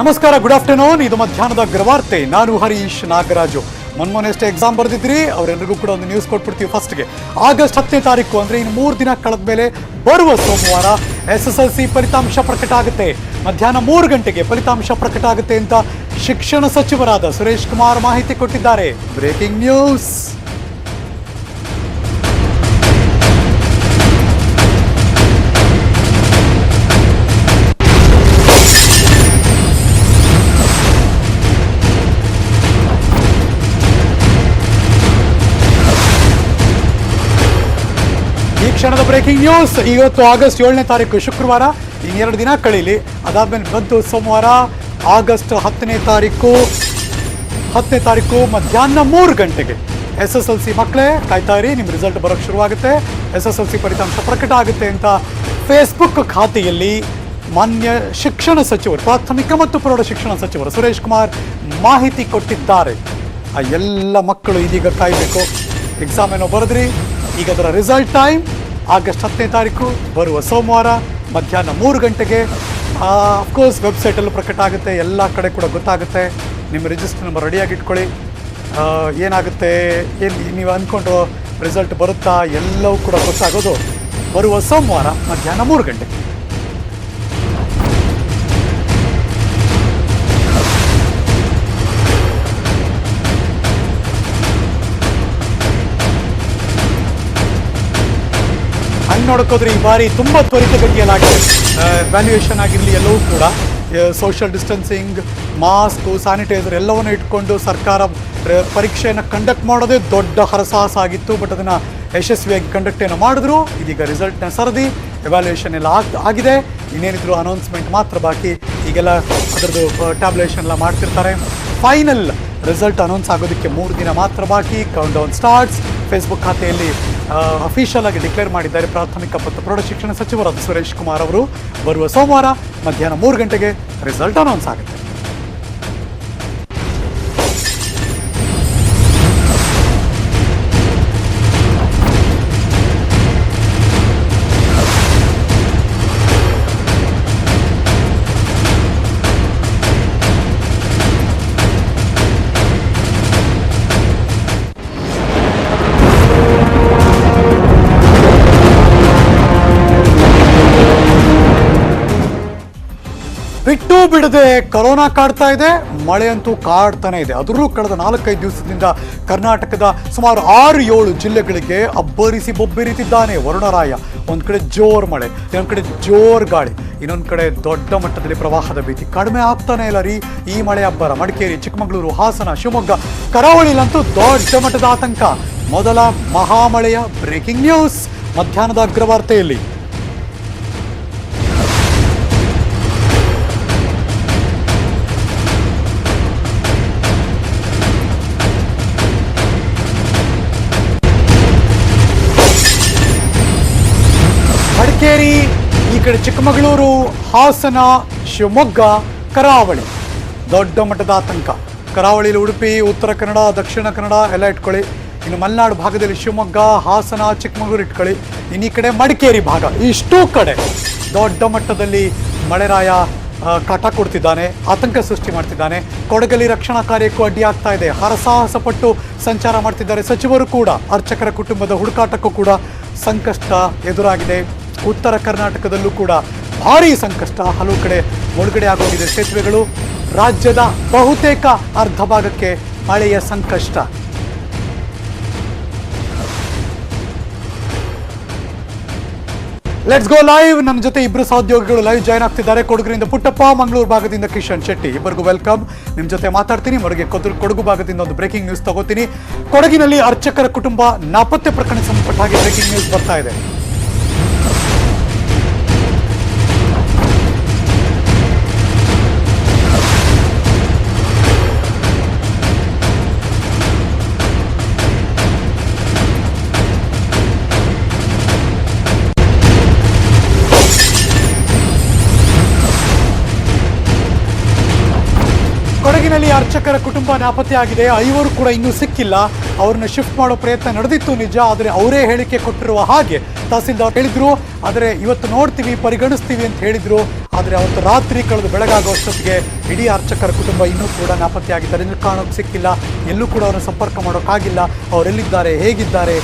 ನಮಸ್ಕಾರ good afternoon ಇದು ಮಧ್ಯಾಹ್ನದ ಅಗ್ರವಾರ್ತೆ. ನಾನು ಹರೀಶ್ ನಾಗರಾಜು. ಮೊನ್ಮೊನೆಷ್ಟೇ ಎಕ್ಸಾಮ್ ಬರೆದಿದ್ರಿ ಅವರೆಲ್ಲರಿಗೂ ಕೂಡ ಒಂದು ನ್ಯೂಸ್ ಕೊಟ್ಬಿಡ್ತೀವಿ ಫಸ್ಟ್ಗೆ ಆಗಸ್ಟ್ ಹತ್ತನೇ ತಾರೀಕು ಅಂದರೆ ಇನ್ನು ಮೂರು ದಿನ ಕಳೆದ ಮೇಲೆ ಬರುವ ಸೋಮವಾರ ಎಸ್ ಎಸ್ ಎಲ್ ಸಿ ಫಲಿತಾಂಶ ಪ್ರಕಟ ಆಗುತ್ತೆ. ಮಧ್ಯಾಹ್ನ ಮೂರು ಗಂಟೆಗೆ ಫಲಿತಾಂಶ ಪ್ರಕಟ ಆಗುತ್ತೆ ಅಂತ ಶಿಕ್ಷಣ ಸಚಿವರಾದ ಸುರೇಶ್ ಕುಮಾರ್ ಮಾಹಿತಿ ಕೊಟ್ಟಿದ್ದಾರೆ. ಬ್ರೇಕಿಂಗ್ ನ್ಯೂಸ್ ಈ ಕ್ಷಣದ ಬ್ರೇಕಿಂಗ್ ನ್ಯೂಸ್ ಇವತ್ತು ಆಗಸ್ಟ್ ಏಳನೇ ತಾರೀಕು, ಶುಕ್ರವಾರ, ಇನ್ನೆರಡು ದಿನ ಕಳೀಲಿ. ಅದಾದ್ಮೇಲೆ ಬಂದು ಸೋಮವಾರ, ಆಗಸ್ಟ್ ಹತ್ತನೇ ತಾರೀಕು ಹತ್ತನೇ ತಾರೀಕು ಮಧ್ಯಾಹ್ನ ಮೂರು ಗಂಟೆಗೆ. ಎಸ್ ಎಸ್ ಎಲ್ ಸಿ ಮಕ್ಕಳೇ ಕಾಯ್ತಾ ಇರಿ ನಿಮ್ಮ ರಿಸಲ್ಟ್ ಬರೋಕ್ಕೆ ಶುರುವಾಗುತ್ತೆ. ಎಸ್ ಎಸ್ ಎಲ್ ಸಿ ಫಲಿತಾಂಶ ಪ್ರಕಟ ಆಗುತ್ತೆ ಅಂತ ಫೇಸ್ಬುಕ್ ಖಾತೆಯಲ್ಲಿ ಮಾನ್ಯ ಶಿಕ್ಷಣ ಸಚಿವರು, ಪ್ರಾಥಮಿಕ ಮತ್ತು ಪ್ರೌಢ ಶಿಕ್ಷಣ ಸಚಿವರು ಸುರೇಶ್ ಕುಮಾರ್ ಮಾಹಿತಿ ಕೊಟ್ಟಿದ್ದಾರೆ. ಆ ಎಲ್ಲ ಮಕ್ಕಳು ಇದೀಗ ಕಾಯಬೇಕು. ಎಕ್ಸಾಮ್ ಏನೋ ಬರೆದ್ರಿ ಈಗ ಅದರ ರಿಸಲ್ಟ್ ಟೈಮ್ ಆಗಸ್ಟ್ ಹತ್ತನೇ ತಾರೀಕು ಬರುವ ಸೋಮವಾರ ಮಧ್ಯಾಹ್ನ ಮೂರು ಗಂಟೆಗೆ. ಅಫ್ಕೋರ್ಸ್ ವೆಬ್ಸೈಟಲ್ಲೂ ಪ್ರಕಟ ಆಗುತ್ತೆ, ಎಲ್ಲ ಕಡೆ ಕೂಡ ಗೊತ್ತಾಗುತ್ತೆ. ನಿಮ್ಮ ರಿಜಿಸ್ಟರ್ ನಂಬರ್ ರೆಡಿಯಾಗಿ ಇಟ್ಕೊಳ್ಳಿ. ಏನಾಗುತ್ತೆ, ಏನು, ನೀವು ಅಂದ್ಕೊಂಡು ರಿಸಲ್ಟ್ ಬರುತ್ತಾ, ಎಲ್ಲವೂ ಕೂಡ ಗೊತ್ತಾಗೋದು ಬರುವ ಸೋಮವಾರ ಮಧ್ಯಾಹ್ನ ಮೂರು ಗಂಟೆಗೆ. ನೋಡೋಕೋದ್ರೆ ಈ ಬಾರಿ ತುಂಬ ತ್ವರಿತಗತಿಯಲ್ಲಾಗಿದೆ ವ್ಯಾಲ್ಯೂಯೇಷನ್ ಆಗಿರಲಿ ಎಲ್ಲವೂ ಕೂಡ. ಸೋಷಿಯಲ್ ಡಿಸ್ಟೆನ್ಸಿಂಗ್ ಮಾಸ್ಕು ಸ್ಯಾನಿಟೈಸರ್ ಎಲ್ಲವನ್ನು ಇಟ್ಕೊಂಡು ಸರ್ಕಾರ ಪರೀಕ್ಷೆಯನ್ನು ಕಂಡಕ್ಟ್ ಮಾಡೋದೇ ದೊಡ್ಡ ಹರಸಾಹಸ ಆಗಿತ್ತು. ಬಟ್ ಅದನ್ನು ಯಶಸ್ವಿಯಾಗಿ ಕಂಡಕ್ಟ್ ಏನೋ ಮಾಡಿದ್ರು. ಇದೀಗ ರಿಸಲ್ಟ್ನ ಸರದಿ. ಎವ್ಯಾಲ್ಯೂಯೇಷನ್ ಎಲ್ಲ ಆಗ್, ಆಗಿದೆ. ಇನ್ನೇನಿದ್ರು ಅನೌನ್ಸ್ಮೆಂಟ್ ಮಾತ್ರ ಬಾಕಿ. ಈಗೆಲ್ಲ ಅದರದ್ದು ಟ್ಯಾಬ್ಲೇಷನ್ ಎಲ್ಲ ಮಾಡ್ತಿರ್ತಾರೆ. ಫೈನಲ್ ರಿಸಲ್ಟ್ ಅನೌನ್ಸ್ ಆಗೋದಕ್ಕೆ ಮೂರು ದಿನ ಮಾತ್ರ ಬಾಕಿ. ಕೌಂಟ್ ಡೌನ್ ಸ್ಟಾರ್ಟ್ಸ್ ಫೇಸ್ಬುಕ್ ಖಾತೆಯಲ್ಲಿ ಅಫಿಷಿಯಲ್ ಆಗಿ ಡಿಕ್ಲೇರ್ ಮಾಡಿದ್ದಾರೆ ಪ್ರಾಥಮಿಕ ಮತ್ತು ಪ್ರೌಢ ಶಿಕ್ಷಣ ಸಚಿವರಾದ ಸುರೇಶ್ ಕುಮಾರ್ ಅವರು. ಬರುವ ಸೋಮವಾರ ಮಧ್ಯಾಹ್ನ ಮೂರು ಗಂಟೆಗೆ ರಿಸಲ್ಟ್ ಅನೌನ್ಸ್ ಆಗುತ್ತೆ. ಬಿಡದೆ ಕೊರೋನಾ ಕಾಡ್ತಾ ಇದೆ. ಮಳೆ ಅಂತೂ ಕಾಡ್ತಾನೆ ಇದೆ. ಅದರಲ್ಲೂ ಕಳೆದ ನಾಲ್ಕೈದು ದಿವಸದಿಂದ ಕರ್ನಾಟಕದ ಸುಮಾರು ಆರು, ಏಳು ಜಿಲ್ಲೆಗಳಿಗೆ ಅಬ್ಬರಿಸಿ ಬೊಬ್ಬೆರಿತಿದ್ದಾನೆ ವರುಣರಾಯ. ಒಂದು ಕಡೆ ಜೋರ್ ಮಳೆ, ಇನ್ನೊಂದು ಕಡೆ ಜೋರ್ ಗಾಳಿ, ಇನ್ನೊಂದು ಕಡೆ ದೊಡ್ಡ ಮಟ್ಟದಲ್ಲಿ ಪ್ರವಾಹದ ಭೀತಿ. ಕಡಿಮೆ ಆಗ್ತಾನೆ ಇಲ್ಲ ರೀ ಈ ಮಳೆ ಅಬ್ಬರ. ಮಡಿಕೇರಿ, ಚಿಕ್ಕಮಗಳೂರು, ಹಾಸನ, ಶಿವಮೊಗ್ಗ, ಕರಾವಳಿಲಂತೂ ದೊಡ್ಡ ಮಟ್ಟದ ಆತಂಕ. ಮೊದಲ ಮಹಾಮಳೆಯ ಬ್ರೇಕಿಂಗ್ ನ್ಯೂಸ್. ಮಧ್ಯಾಹ್ನದ ಅಗ್ರವಾರ್ತೆಯಲ್ಲಿ. ಮಡಿಕೇರಿ ಈ ಕಡೆ ಚಿಕ್ಕಮಗಳೂರು, ಹಾಸನ, ಶಿವಮೊಗ್ಗ, ಕರಾವಳಿ. ದೊಡ್ಡ ಮಟ್ಟದ ಆತಂಕ. ಕರಾವಳಿಯಲ್ಲಿ ಉಡುಪಿ, ಉತ್ತರ ಕನ್ನಡ, ದಕ್ಷಿಣ ಕನ್ನಡ ಎಲ್ಲ ಇಟ್ಕೊಳ್ಳಿ. ಇನ್ನು ಮಲೆನಾಡು ಭಾಗದಲ್ಲಿ ಶಿವಮೊಗ್ಗ, ಹಾಸನ, ಚಿಕ್ಕಮಗಳೂರು ಇಟ್ಕೊಳ್ಳಿ. ಇನ್ನು ಈ ಕಡೆ ಮಡಿಕೇರಿ ಭಾಗ, ಇಷ್ಟೂ ಕಡೆ ದೊಡ್ಡ ಮಟ್ಟದಲ್ಲಿ ಮಳೆರಾಯ ಕಾಟ ಕೊಡ್ತಿದ್ದಾನೆ, ಆತಂಕ ಸೃಷ್ಟಿ ಮಾಡ್ತಿದ್ದಾನೆ. ಕೊಡಗಲ್ಲಿ ರಕ್ಷಣಾ ಕಾರ್ಯಕ್ಕೂ ಅಡ್ಡಿ ಆಗ್ತಾ ಇದೆ. ಹರಸಾಹಸ ಪಟ್ಟು ಸಂಚಾರ ಮಾಡ್ತಿದ್ದಾರೆ ಸಚಿವರು ಕೂಡ. ಅರ್ಚಕರ ಕುಟುಂಬದ ಹುಡುಕಾಟಕ್ಕೂ ಕೂಡ ಸಂಕಷ್ಟ ಎದುರಾಗಿದೆ. ಉತ್ತರ ಕರ್ನಾಟಕದಲ್ಲೂ ಕೂಡ ಭಾರೀ ಸಂಕಷ್ಟ ಹಲವು ಕಡೆ ಮುಳುಗಡೆ ಆಗೋಗಿದೆ ಸೇತುವೆಗಳು. ರಾಜ್ಯದ ಬಹುತೇಕ ಅರ್ಧ ಭಾಗಕ್ಕೆ ಮಳೆಯ ಸಂಕಷ್ಟ. ಲೆಟ್ಸ್ ಗೋ ಲೈವ್ ನಮ್ಮ ಜೊತೆ ಇಬ್ಬರು ಸಹೋದ್ಯೋಗಿಗಳು ಲೈವ್ ಜಾಯ್ನ್ ಆಗ್ತಿದ್ದಾರೆ. ಕೊಡಗರಿಂದ ಪುಟ್ಟಪ್ಪ, ಮಂಗಳೂರು ಭಾಗದಿಂದ ಕಿಶನ್ ಶೆಟ್ಟಿ. ಇಬ್ಬರಿಗೂ ವೆಲ್ಕಮ್ ನಿಮ್ಮ ಜೊತೆ ಮಾತಾಡ್ತೀನಿ. ಮರಗೆ ಕೊದು ಕೊಡಗು ಭಾಗದಿಂದ ಒಂದು ಬ್ರೇಕಿಂಗ್ ನ್ಯೂಸ್ ತಗೋತೀನಿ. ಕೊಡಗಿನಲ್ಲಿ ಅರ್ಚಕರ ಕುಟುಂಬ ನಾಪತ್ತೆ ಪ್ರಕರಣ ಸಂಬಂಧಪಟ್ಟ ಹಾಗೆ ಬ್ರೇಕಿಂಗ್ ನ್ಯೂಸ್ ಬರ್ತಾ ಇದೆ. ಅರ್ಚಕರ ಕುಟುಂಬ ನಾಪತ್ತೆಯಾಗಿದೆ. ಐವರು ಕೂಡ ಇನ್ನೂ ಸಿಕ್ಕಿಲ್ಲ. ಅವ್ರನ್ನ ಶಿಫ್ಟ್ ಮಾಡೋ ಪ್ರಯತ್ನ ನಡೆದಿತ್ತು ನಿಜ, ಆದರೆ ಅವರೇ ಹೇಳಿಕೆ ಕೊಟ್ಟಿರುವ ಹಾಗೆ ತಹಸೀಲ್ದಾರ್ ಹೇಳಿದ್ರು. ಆದರೆ ಇವತ್ತು ನೋಡ್ತೀವಿ, ಪರಿಗಣಿಸ್ತೀವಿ ಅಂತ ಹೇಳಿದ್ರು. ಆದರೆ ಅವತ್ತು ರಾತ್ರಿ ಕಳೆದು ಬೆಳಗಾಗುವಷ್ಟೊತ್ತಿಗೆ ಇಡೀ ಅರ್ಚಕರ ಕುಟುಂಬ ಇನ್ನೂ ಕೂಡ ನಾಪತ್ತೆಯಾಗಿದ್ದಾರೆ. ಇನ್ನೂ ಕಾಣೋಕೆ ಸಿಕ್ಕಿಲ್ಲ. ಎಲ್ಲೂ ಕೂಡ ಅವರನ್ನು ಸಂಪರ್ಕ ಮಾಡೋಕ್ಕಾಗಿಲ್ಲ. ಅವರೆಲ್ಲಿದ್ದಾರೆ, ಹೇಗಿದ್ದಾರೆ,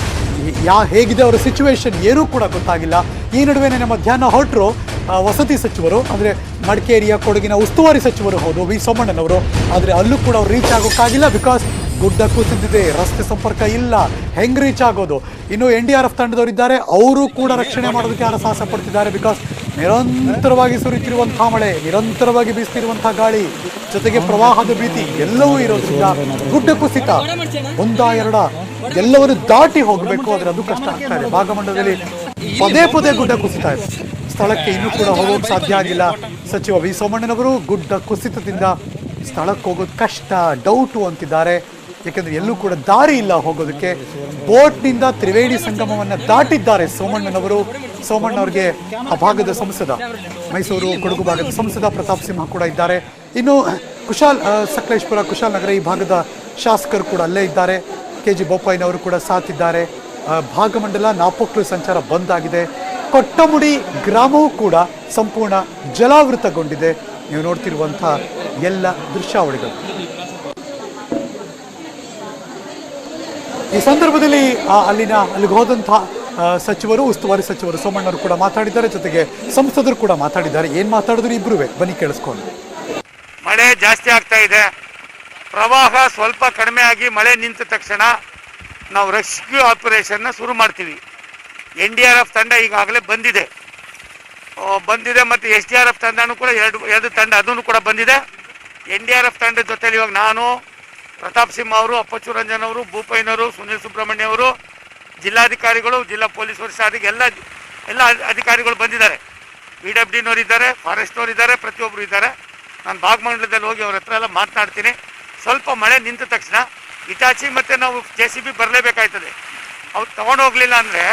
ಯಾ ಹೇಗಿದೆ ಅವರ ಸಿಚುವೇಶನ್ ಏನೂ ಕೂಡ ಗೊತ್ತಾಗಿಲ್ಲ. ಈ ನಡುವೆ ನಮ್ಮ ಧ್ಯಾನ ಹೊರಟರು. ವಸತಿ ಸಚಿವರು, ಅಂದರೆ ಮಡಿಕೇರಿಯ ಕೊಡಗಿನ ಉಸ್ತುವಾರಿ ಸಚಿವರು ಹೌದು, ವಿ ಸೋಮಣ್ಣನವರು. ಆದರೆ ಅಲ್ಲೂ ಕೂಡ ಅವ್ರು ರೀಚ್ ಆಗೋಕ್ಕಾಗಿಲ್ಲ ಬಿಕಾಸ್ ಗುಡ್ಡ ಕುಸಿದಿದೆ ರಸ್ತೆ ಸಂಪರ್ಕ ಇಲ್ಲ, ಹೆಂಗೆ ರೀಚ್ ಆಗೋದು? ಇನ್ನು ಎನ್ ಡಿ ಆರ್ ಎಫ್ ತಂಡದವರಿದ್ದಾರೆ ಅವರು ಕೂಡ ರಕ್ಷಣೆ ಮಾಡೋದಕ್ಕೆ ಯಾರು ಸಾಹಸ ಪಡ್ತಿದ್ದಾರೆ ಬಿಕಾಸ್ ನಿರಂತರವಾಗಿ ಸುರಿಯುತ್ತಿರುವಂತಹ ಮಳೆ, ನಿರಂತರವಾಗಿ ಬೀಸ್ತಿರುವಂತಹ ಗಾಳಿ, ಜೊತೆಗೆ ಪ್ರವಾಹದ ಭೀತಿ ಎಲ್ಲವೂ ಇರೋದ್ರಿಂದ ಗುಡ್ಡ ಕುಸಿತ ಒಂದ ಎರಡ ಎಲ್ಲವರು ದಾಟಿ ಹೋಗಬೇಕು, ಆದರೆ ಅದು ಕಷ್ಟ ಆಗ್ತಾ ಇದೆ. ಭಾಗಮಂಡಲದಲ್ಲಿ ಪದೇ ಪದೇ ಗುಡ್ಡ ಕುಸಿತಾ ಇದೆ. ಸ್ಥಳಕ್ಕೆ ಇನ್ನೂ ಕೂಡ ಹೋಗೋಕೆ ಸಾಧ್ಯ ಆಗಿಲ್ಲ. ಸಚಿವ ವಿ ಸೋಮಣ್ಣನವರು ಗುಡ್ಡ ಕುಸಿತದಿಂದ ಸ್ಥಳಕ್ಕೆ ಹೋಗೋದು ಕಷ್ಟ ಡೌಟು ಅಂತಿದ್ದಾರೆ. ಯಾಕಂದ್ರೆ ಎಲ್ಲೂ ಕೂಡ ದಾರಿ ಇಲ್ಲ ಹೋಗೋದಕ್ಕೆ. ಬೋಟ್ನಿಂದ ತ್ರಿವೇಣಿ ಸಂಗಮವನ್ನು ದಾಟಿದ್ದಾರೆ ಸೋಮಣ್ಣನವರು. ಸೋಮಣ್ಣವ್ರಿಗೆ ಆ ಭಾಗದ ಸಂಸದ ಮೈಸೂರು ಕೊಡಗು ಭಾಗದ ಸಂಸದ ಪ್ರತಾಪ್ ಸಿಂಹ ಕೂಡ ಇದ್ದಾರೆ. ಇನ್ನು ಕುಶಾಲ್ ಸಕಲೇಶ್ಪುರ ಕುಶಾಲ್ ನಗರ ಈ ಭಾಗದ ಶಾಸಕರು ಕೂಡ ಅಲ್ಲೇ ಇದ್ದಾರೆ. ಕೆ ಜಿ ಬೋಪಾಯಿನವರು ಕೂಡ ಸಾಥಿದ್ದಾರೆ ಆ, ಭಾಗಮಂಡಲ ನಾಪೋಕ್ಲು ಸಂಚಾರ ಬಂದ್ ಆಗಿದೆ. ಕೊಟ್ಟಮುಡಿ ಗ್ರಾಮವೂ ಕೂಡ ಸಂಪೂರ್ಣ ಜಲಾವೃತಗೊಂಡಿದೆ. ನೀವು ನೋಡ್ತಿರುವಂತಹ ಎಲ್ಲ ದೃಶ್ಯಾವಳಿಗಳು. ಈ ಸಂದರ್ಭದಲ್ಲಿ ಅಲ್ಲಿನ, ಅಲ್ಲಿಗೆ ಹೋದಂತಹ ಸಚಿವರು, ಉಸ್ತುವಾರಿ ಸಚಿವರು ಸೋಮಣ್ಣವರು ಕೂಡ ಮಾತಾಡಿದ್ದಾರೆ. ಜೊತೆಗೆ ಸಂಸದರು ಕೂಡ ಮಾತಾಡಿದ್ದಾರೆ. ಏನ್ ಮಾತಾಡಿದ್ರು ಇಬ್ರು ಬನ್ನಿ ಕೇಳಿಸ್ಕೊಂಡು ಮಳೆ ಜಾಸ್ತಿ ಆಗ್ತಾ ಇದೆ. ಪ್ರವಾಹ ಸ್ವಲ್ಪ ಕಡಿಮೆ ಆಗಿ ಮಳೆ ನಿಂತ ತಕ್ಷಣ ನಾವು ರೆಸ್ಕ್ಯೂ ಆಪರೇಷನ್ ಶುರು ಮಾಡ್ತೀವಿ. ಎನ್ ಡಿ ಆರ್ ಎಫ್ ತಂಡ ಈಗಾಗಲೇ ಬಂದಿದೆ. ಬಂದಿದೆ ಮತ್ತು ಎಸ್ ಡಿ ಆರ್ ಎಫ್ ತಂಡನೂ ಕೂಡ ಎರಡು ಎರಡು ತಂಡ ಅದನ್ನು ಕೂಡ ಬಂದಿದೆ. ಎನ್ ಡಿ ಆರ್ ಎಫ್ ತಂಡದ ಜೊತೆಲಿ ಇವಾಗ ನಾನು, ಪ್ರತಾಪ್ ಸಿಂಹ ಅವರು, ಅಪ್ಪಚ್ಚು ರಂಜನ್ ಅವರು ಭೂಪಯ್ಯನವರು ಸುನೀಲ್ ಸುಬ್ರಹ್ಮಣ್ಯ ಅವರು, ಜಿಲ್ಲಾಧಿಕಾರಿಗಳು, ಜಿಲ್ಲಾ ಪೊಲೀಸ್ ವರಿಷ್ಠಾಧಿಕಾರಿ ಎಲ್ಲ ಎಲ್ಲ ಅಧಿಕಾರಿಗಳು ಬಂದಿದ್ದಾರೆ. ಬಿ ಡಬ್ಲ್ಯೂ ಡಿನವ್ರು ಇದ್ದಾರೆ ಫಾರೆಸ್ಟ್ನವ್ರು ಇದ್ದಾರೆ ಪ್ರತಿಯೊಬ್ಬರು ಇದ್ದಾರೆ. ನಾನು ಭಾಗಮಂಡಲದಲ್ಲಿ ಹೋಗಿ ಅವ್ರ ಹತ್ರ ಎಲ್ಲ ಮಾತನಾಡ್ತೀನಿ. ಸ್ವಲ್ಪ ಮಳೆ ನಿಂತ ತಕ್ಷಣ, ಇಟಾಚಿ ಮತ್ತು ನಾವು ಜೆ ಸಿ ಬಿ ಬರಲೇಬೇಕಾಯ್ತದೆ. ಅವ್ರು ತೊಗೊಂಡೋಗ್ಲಿಲ್ಲ ಅಂದರೆ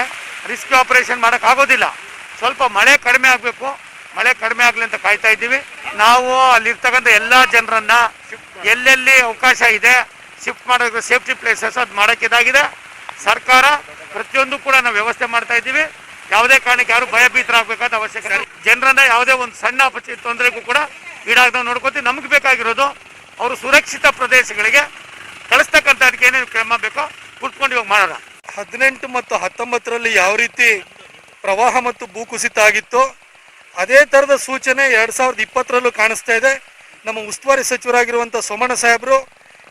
ರಿಸ್ಕ್ ಆಪರೇಷನ್ ಮಾಡೋಕ್ಕಾಗೋದಿಲ್ಲ ಸ್ವಲ್ಪ ಮಳೆ ಕಡಿಮೆ ಆಗಬೇಕು. ಮಳೆ ಕಡಿಮೆ ಆಗಲಿ ಅಂತ ಕಾಯ್ತಾ ಇದ್ದೀವಿ. ನಾವು ಅಲ್ಲಿರ್ತಕ್ಕಂಥ ಎಲ್ಲ ಜನರನ್ನ ಎಲ್ಲೆಲ್ಲಿ ಅವಕಾಶ ಇದೆ ಶಿಫ್ಟ್ ಮಾಡೋಕ್ಕೆ ಸೇಫ್ಟಿ ಪ್ಲೇಸಸ್ ಅದು ಮಾಡೋಕ್ಕಿದಾಗಿದೆ ಸರ್ಕಾರ ಪ್ರತಿಯೊಂದು ಕೂಡ ನಾವು ವ್ಯವಸ್ಥೆ ಮಾಡ್ತಾ ಇದ್ದೀವಿ. ಯಾವುದೇ ಕಾರಣಕ್ಕೆ ಯಾರು ಭಯಭೀತರಾಗಬೇಕಾದ ಅವಶ್ಯಕತೆ. ಜನರನ್ನ ಯಾವುದೇ ಒಂದು ಸಣ್ಣ ತೊಂದರೆಗೂ ಕೂಡ ಈಡಾಗದ ನೋಡ್ಕೊತೀವಿ. ನಮಗೆ ಬೇಕಾಗಿರೋದು ಅವರು ಸುರಕ್ಷಿತ ಪ್ರದೇಶಗಳಿಗೆ ಕಳಿಸ್ತಕ್ಕಂಥ ಅದಕ್ಕೆ ಏನೇನು ಕ್ರಮ ಬೇಕೋ ಕುತ್ಕೊಂಡು ಇವಾಗ ಮಾಡೋಣ. ಹದಿನೆಂಟು ಮತ್ತು ಹತ್ತೊಂಬತ್ತರಲ್ಲಿ ಯಾವ ರೀತಿ ಪ್ರವಾಹ ಮತ್ತು ಭೂಕುಸಿತ ಆಗಿತ್ತು, ಅದೇ ಥರದ ಸೂಚನೆ ಎರಡು ಸಾವಿರದ ಇಪ್ಪತ್ತರಲ್ಲೂ ಕಾಣಿಸ್ತಾ ಇದೆ. ನಮ್ಮ ಉಸ್ತುವಾರಿ ಸಚಿವರಾಗಿರುವಂಥ ಸೋಮಣ್ಣ ಸಾಹೇಬರು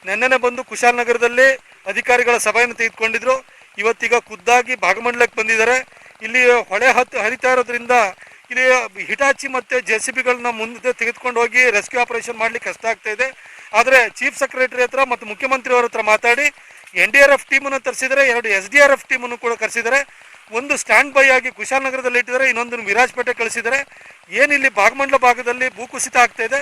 ನೆನ್ನೆನೆ ಬಂದು ಕುಶಾಲನಗರದಲ್ಲಿ ಅಧಿಕಾರಿಗಳ ಸಭೆಯನ್ನು ತೆಗೆದುಕೊಂಡಿದ್ರು. ಇವತ್ತೀಗ ಖುದ್ದಾಗಿ ಭಾಗಮಂಡಲಕ್ಕೆ ಬಂದಿದ್ದಾರೆ. ಇಲ್ಲಿ ಹೊಳೆ ಹತ್ತು ಹರಿತಾ ಇರೋದ್ರಿಂದ ಇಲ್ಲಿ ಹಿಟಾಚಿ ಮತ್ತು ಜೆ ಸಿ ಬಿಗಳನ್ನ ಮುಂದೆ ತೆಗೆದುಕೊಂಡು ಹೋಗಿ ರೆಸ್ಕ್ಯೂ ಆಪರೇಷನ್ ಮಾಡಲಿಕ್ಕೆ ಕಷ್ಟ ಆಗ್ತಾ ಇದೆ. ಆದರೆ ಚೀಫ್ ಸೆಕ್ರೆಟರಿ ಹತ್ರ ಮತ್ತು ಮುಖ್ಯಮಂತ್ರಿಯವರ ಹತ್ರ ಮಾತಾಡಿ ಎನ್ ಡಿ ಆರ್ ಎಫ್ ಟೀಮನ್ನು ತರಿಸಿದರೆ, ಎರಡು ಎಸ್ ಡಿ ಆರ್ ಎಫ್ ಟೀಮನ್ನು ಕೂಡ ಕರೆಸಿದ್ದಾರೆ ಒಂದು ಸ್ಟ್ಯಾಂಡ್ ಬೈ ಆಗಿ ಕುಶಾಲನಗರದಲ್ಲಿ ಇಟ್ಟಿದ್ದಾರೆ, ಇನ್ನೊಂದನ್ನು ವಿರಾಜಪೇಟೆ ಕಳಿಸಿದ್ದಾರೆ. ಏನಿಲ್ಲಿ ಭಾಗಮಂಡಲ ಭಾಗದಲ್ಲಿ ಭೂಕುಸಿತ ಆಗ್ತಾ ಇದೆ,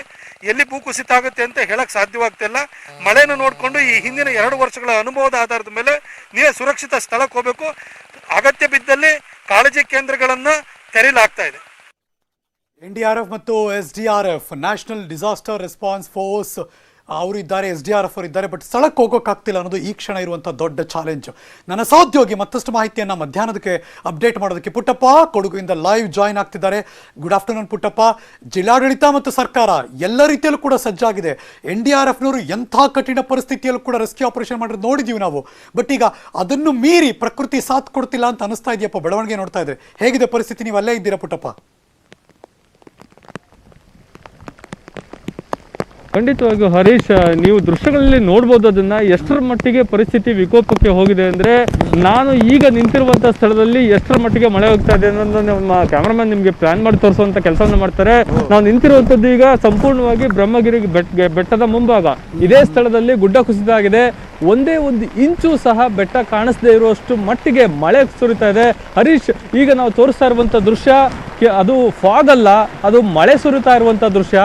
ಎಲ್ಲಿ ಭೂಕುಸಿತ ಆಗುತ್ತೆ ಅಂತ ಹೇಳಕ್ ಸಾಧ್ಯವಾಗ್ತಿಲ್ಲ ಮಳೆನ ನೋಡಿಕೊಂಡು ಈ ಹಿಂದಿನ ಎರಡು ವರ್ಷಗಳ ಅನುಭವದ ಆಧಾರದ ಮೇಲೆ ನೀವೇ ಸುರಕ್ಷಿತ ಸ್ಥಳಕ್ಕೆ ಹೋಗಬೇಕು. ಅಗತ್ಯ ಬಿದ್ದಲ್ಲಿ ಕಾಳಜಿ ಕೇಂದ್ರಗಳನ್ನು ತೆರೆಯಲಾಗ್ತಾ ಇದೆ. ಎನ್ ಡಿ ಆರ್ ಎಫ್ ಮತ್ತು S D R F, national disaster response force ಅವರು ಇದ್ದಾರೆ ಎಸ್ ಡಿ ಆರ್ ಎಫ್ ಅವರು ಇದ್ದಾರೆ ಬಟ್ ಸ್ಥಳಕ್ಕೆ ಹೋಗೋಕ್ಕಾಗ್ತಿಲ್ಲ ಅನ್ನೋದು ಈ ಕ್ಷಣ ಇರುವಂಥ ದೊಡ್ಡ ಚಾಲೆಂಜ್ ನನ್ನ ಸಹೋದ್ಯೋಗಿ ಮತ್ತಷ್ಟು ಮಾಹಿತಿಯನ್ನು ಮಧ್ಯಾಹ್ನದಕ್ಕೆ ಅಪ್ಡೇಟ್ ಮಾಡೋದಕ್ಕೆ ಪುಟ್ಟಪ್ಪ ಕೊಡಗುವಿಂದ ಲೈವ್ ಜಾಯ್ನ್ ಆಗ್ತಿದ್ದಾರೆ. Good afternoon Puttappa. ಜಿಲ್ಲಾಡಳಿತ ಮತ್ತು ಸರ್ಕಾರ ಎಲ್ಲ ರೀತಿಯಲ್ಲೂ ಕೂಡ ಸಜ್ಜಾಗಿದೆ. ಎನ್ ಡಿ ಆರ್ ಎಫ್ನವರು ಎಂಥ ಕಠಿಣ ಪರಿಸ್ಥಿತಿಯಲ್ಲೂ ಕೂಡ ರೆಸ್ಕ್ಯೂ ಆಪರೇಷನ್ ಮಾಡಿರೋದು ನೋಡಿದ್ದೀವಿ ನಾವು. ಬಟ್ ಈಗ ಅದನ್ನು ಮೀರಿ ಪ್ರಕೃತಿ ಸಾಥ್ ಕೊಡ್ತಿಲ್ಲ ಅಂತ ಅನಿಸ್ತಾ ಇದೆಯಪ್ಪ, ಬೆಳವಣಿಗೆ ನೋಡ್ತಾ ಇದ್ರೆ. ಹೇಗಿದೆ ಪರಿಸ್ಥಿತಿ, ನೀವು ಅಲ್ಲೇ ಇದ್ದೀರಾ ಪುಟ್ಟಪ್ಪ? ಖಂಡಿತವಾಗಿಯೂ ಹರೀಶ್, ನೀವು ದೃಶ್ಯಗಳಲ್ಲಿ ನೋಡ್ಬೋದು ಅದನ್ನ ಎಷ್ಟರ ಮಟ್ಟಿಗೆ ಪರಿಸ್ಥಿತಿ ವಿಕೋಪಕ್ಕೆ ಹೋಗಿದೆ ಅಂದ್ರೆ ನಾನು ಈಗ ನಿಂತಿರುವಂತ ಸ್ಥಳದಲ್ಲಿ ಎಷ್ಟರ ಮಟ್ಟಿಗೆ ಮಳೆ ಹೋಗ್ತಾ ಇದೆ ಅನ್ನೋದು ನಮ್ಮ ಕ್ಯಾಮ್ರಾಮನ್ ನಿಮಗೆ ಪ್ಲಾನ್ ಮಾಡಿ ತೋರಿಸುವಂತ ಕೆಲಸವನ್ನು ಮಾಡ್ತಾರೆ. ನಾವು ನಿಂತಿರುವಂತದ್ದು ಈಗ ಸಂಪೂರ್ಣವಾಗಿ ಬ್ರಹ್ಮಗಿರಿ ಬೆಟ್ಟ ಬೆಟ್ಟದ ಮುಂಭಾಗ. ಇದೇ ಸ್ಥಳದಲ್ಲಿ ಗುಡ್ಡ ಕುಸಿತ ಆಗಿದೆ. ಒಂದೇ ಒಂದು ಇಂಚು ಸಹ ಬೆಟ್ಟ ಕಾಣಿಸದೇ ಇರುವಷ್ಟು ಮಟ್ಟಿಗೆ ಮಳೆ ಸುರಿತಾ ಇದೆ. ಹರೀಶ್, ಈಗ ನಾವು ತೋರಿಸ್ತಾ ಇರುವಂತ ದೃಶ್ಯ ಅದು ಫಾಗ್ ಅಲ್ಲ ಅದು ಮಳೆ ಸುರಿತಾ ಇರುವಂತ ದೃಶ್ಯ.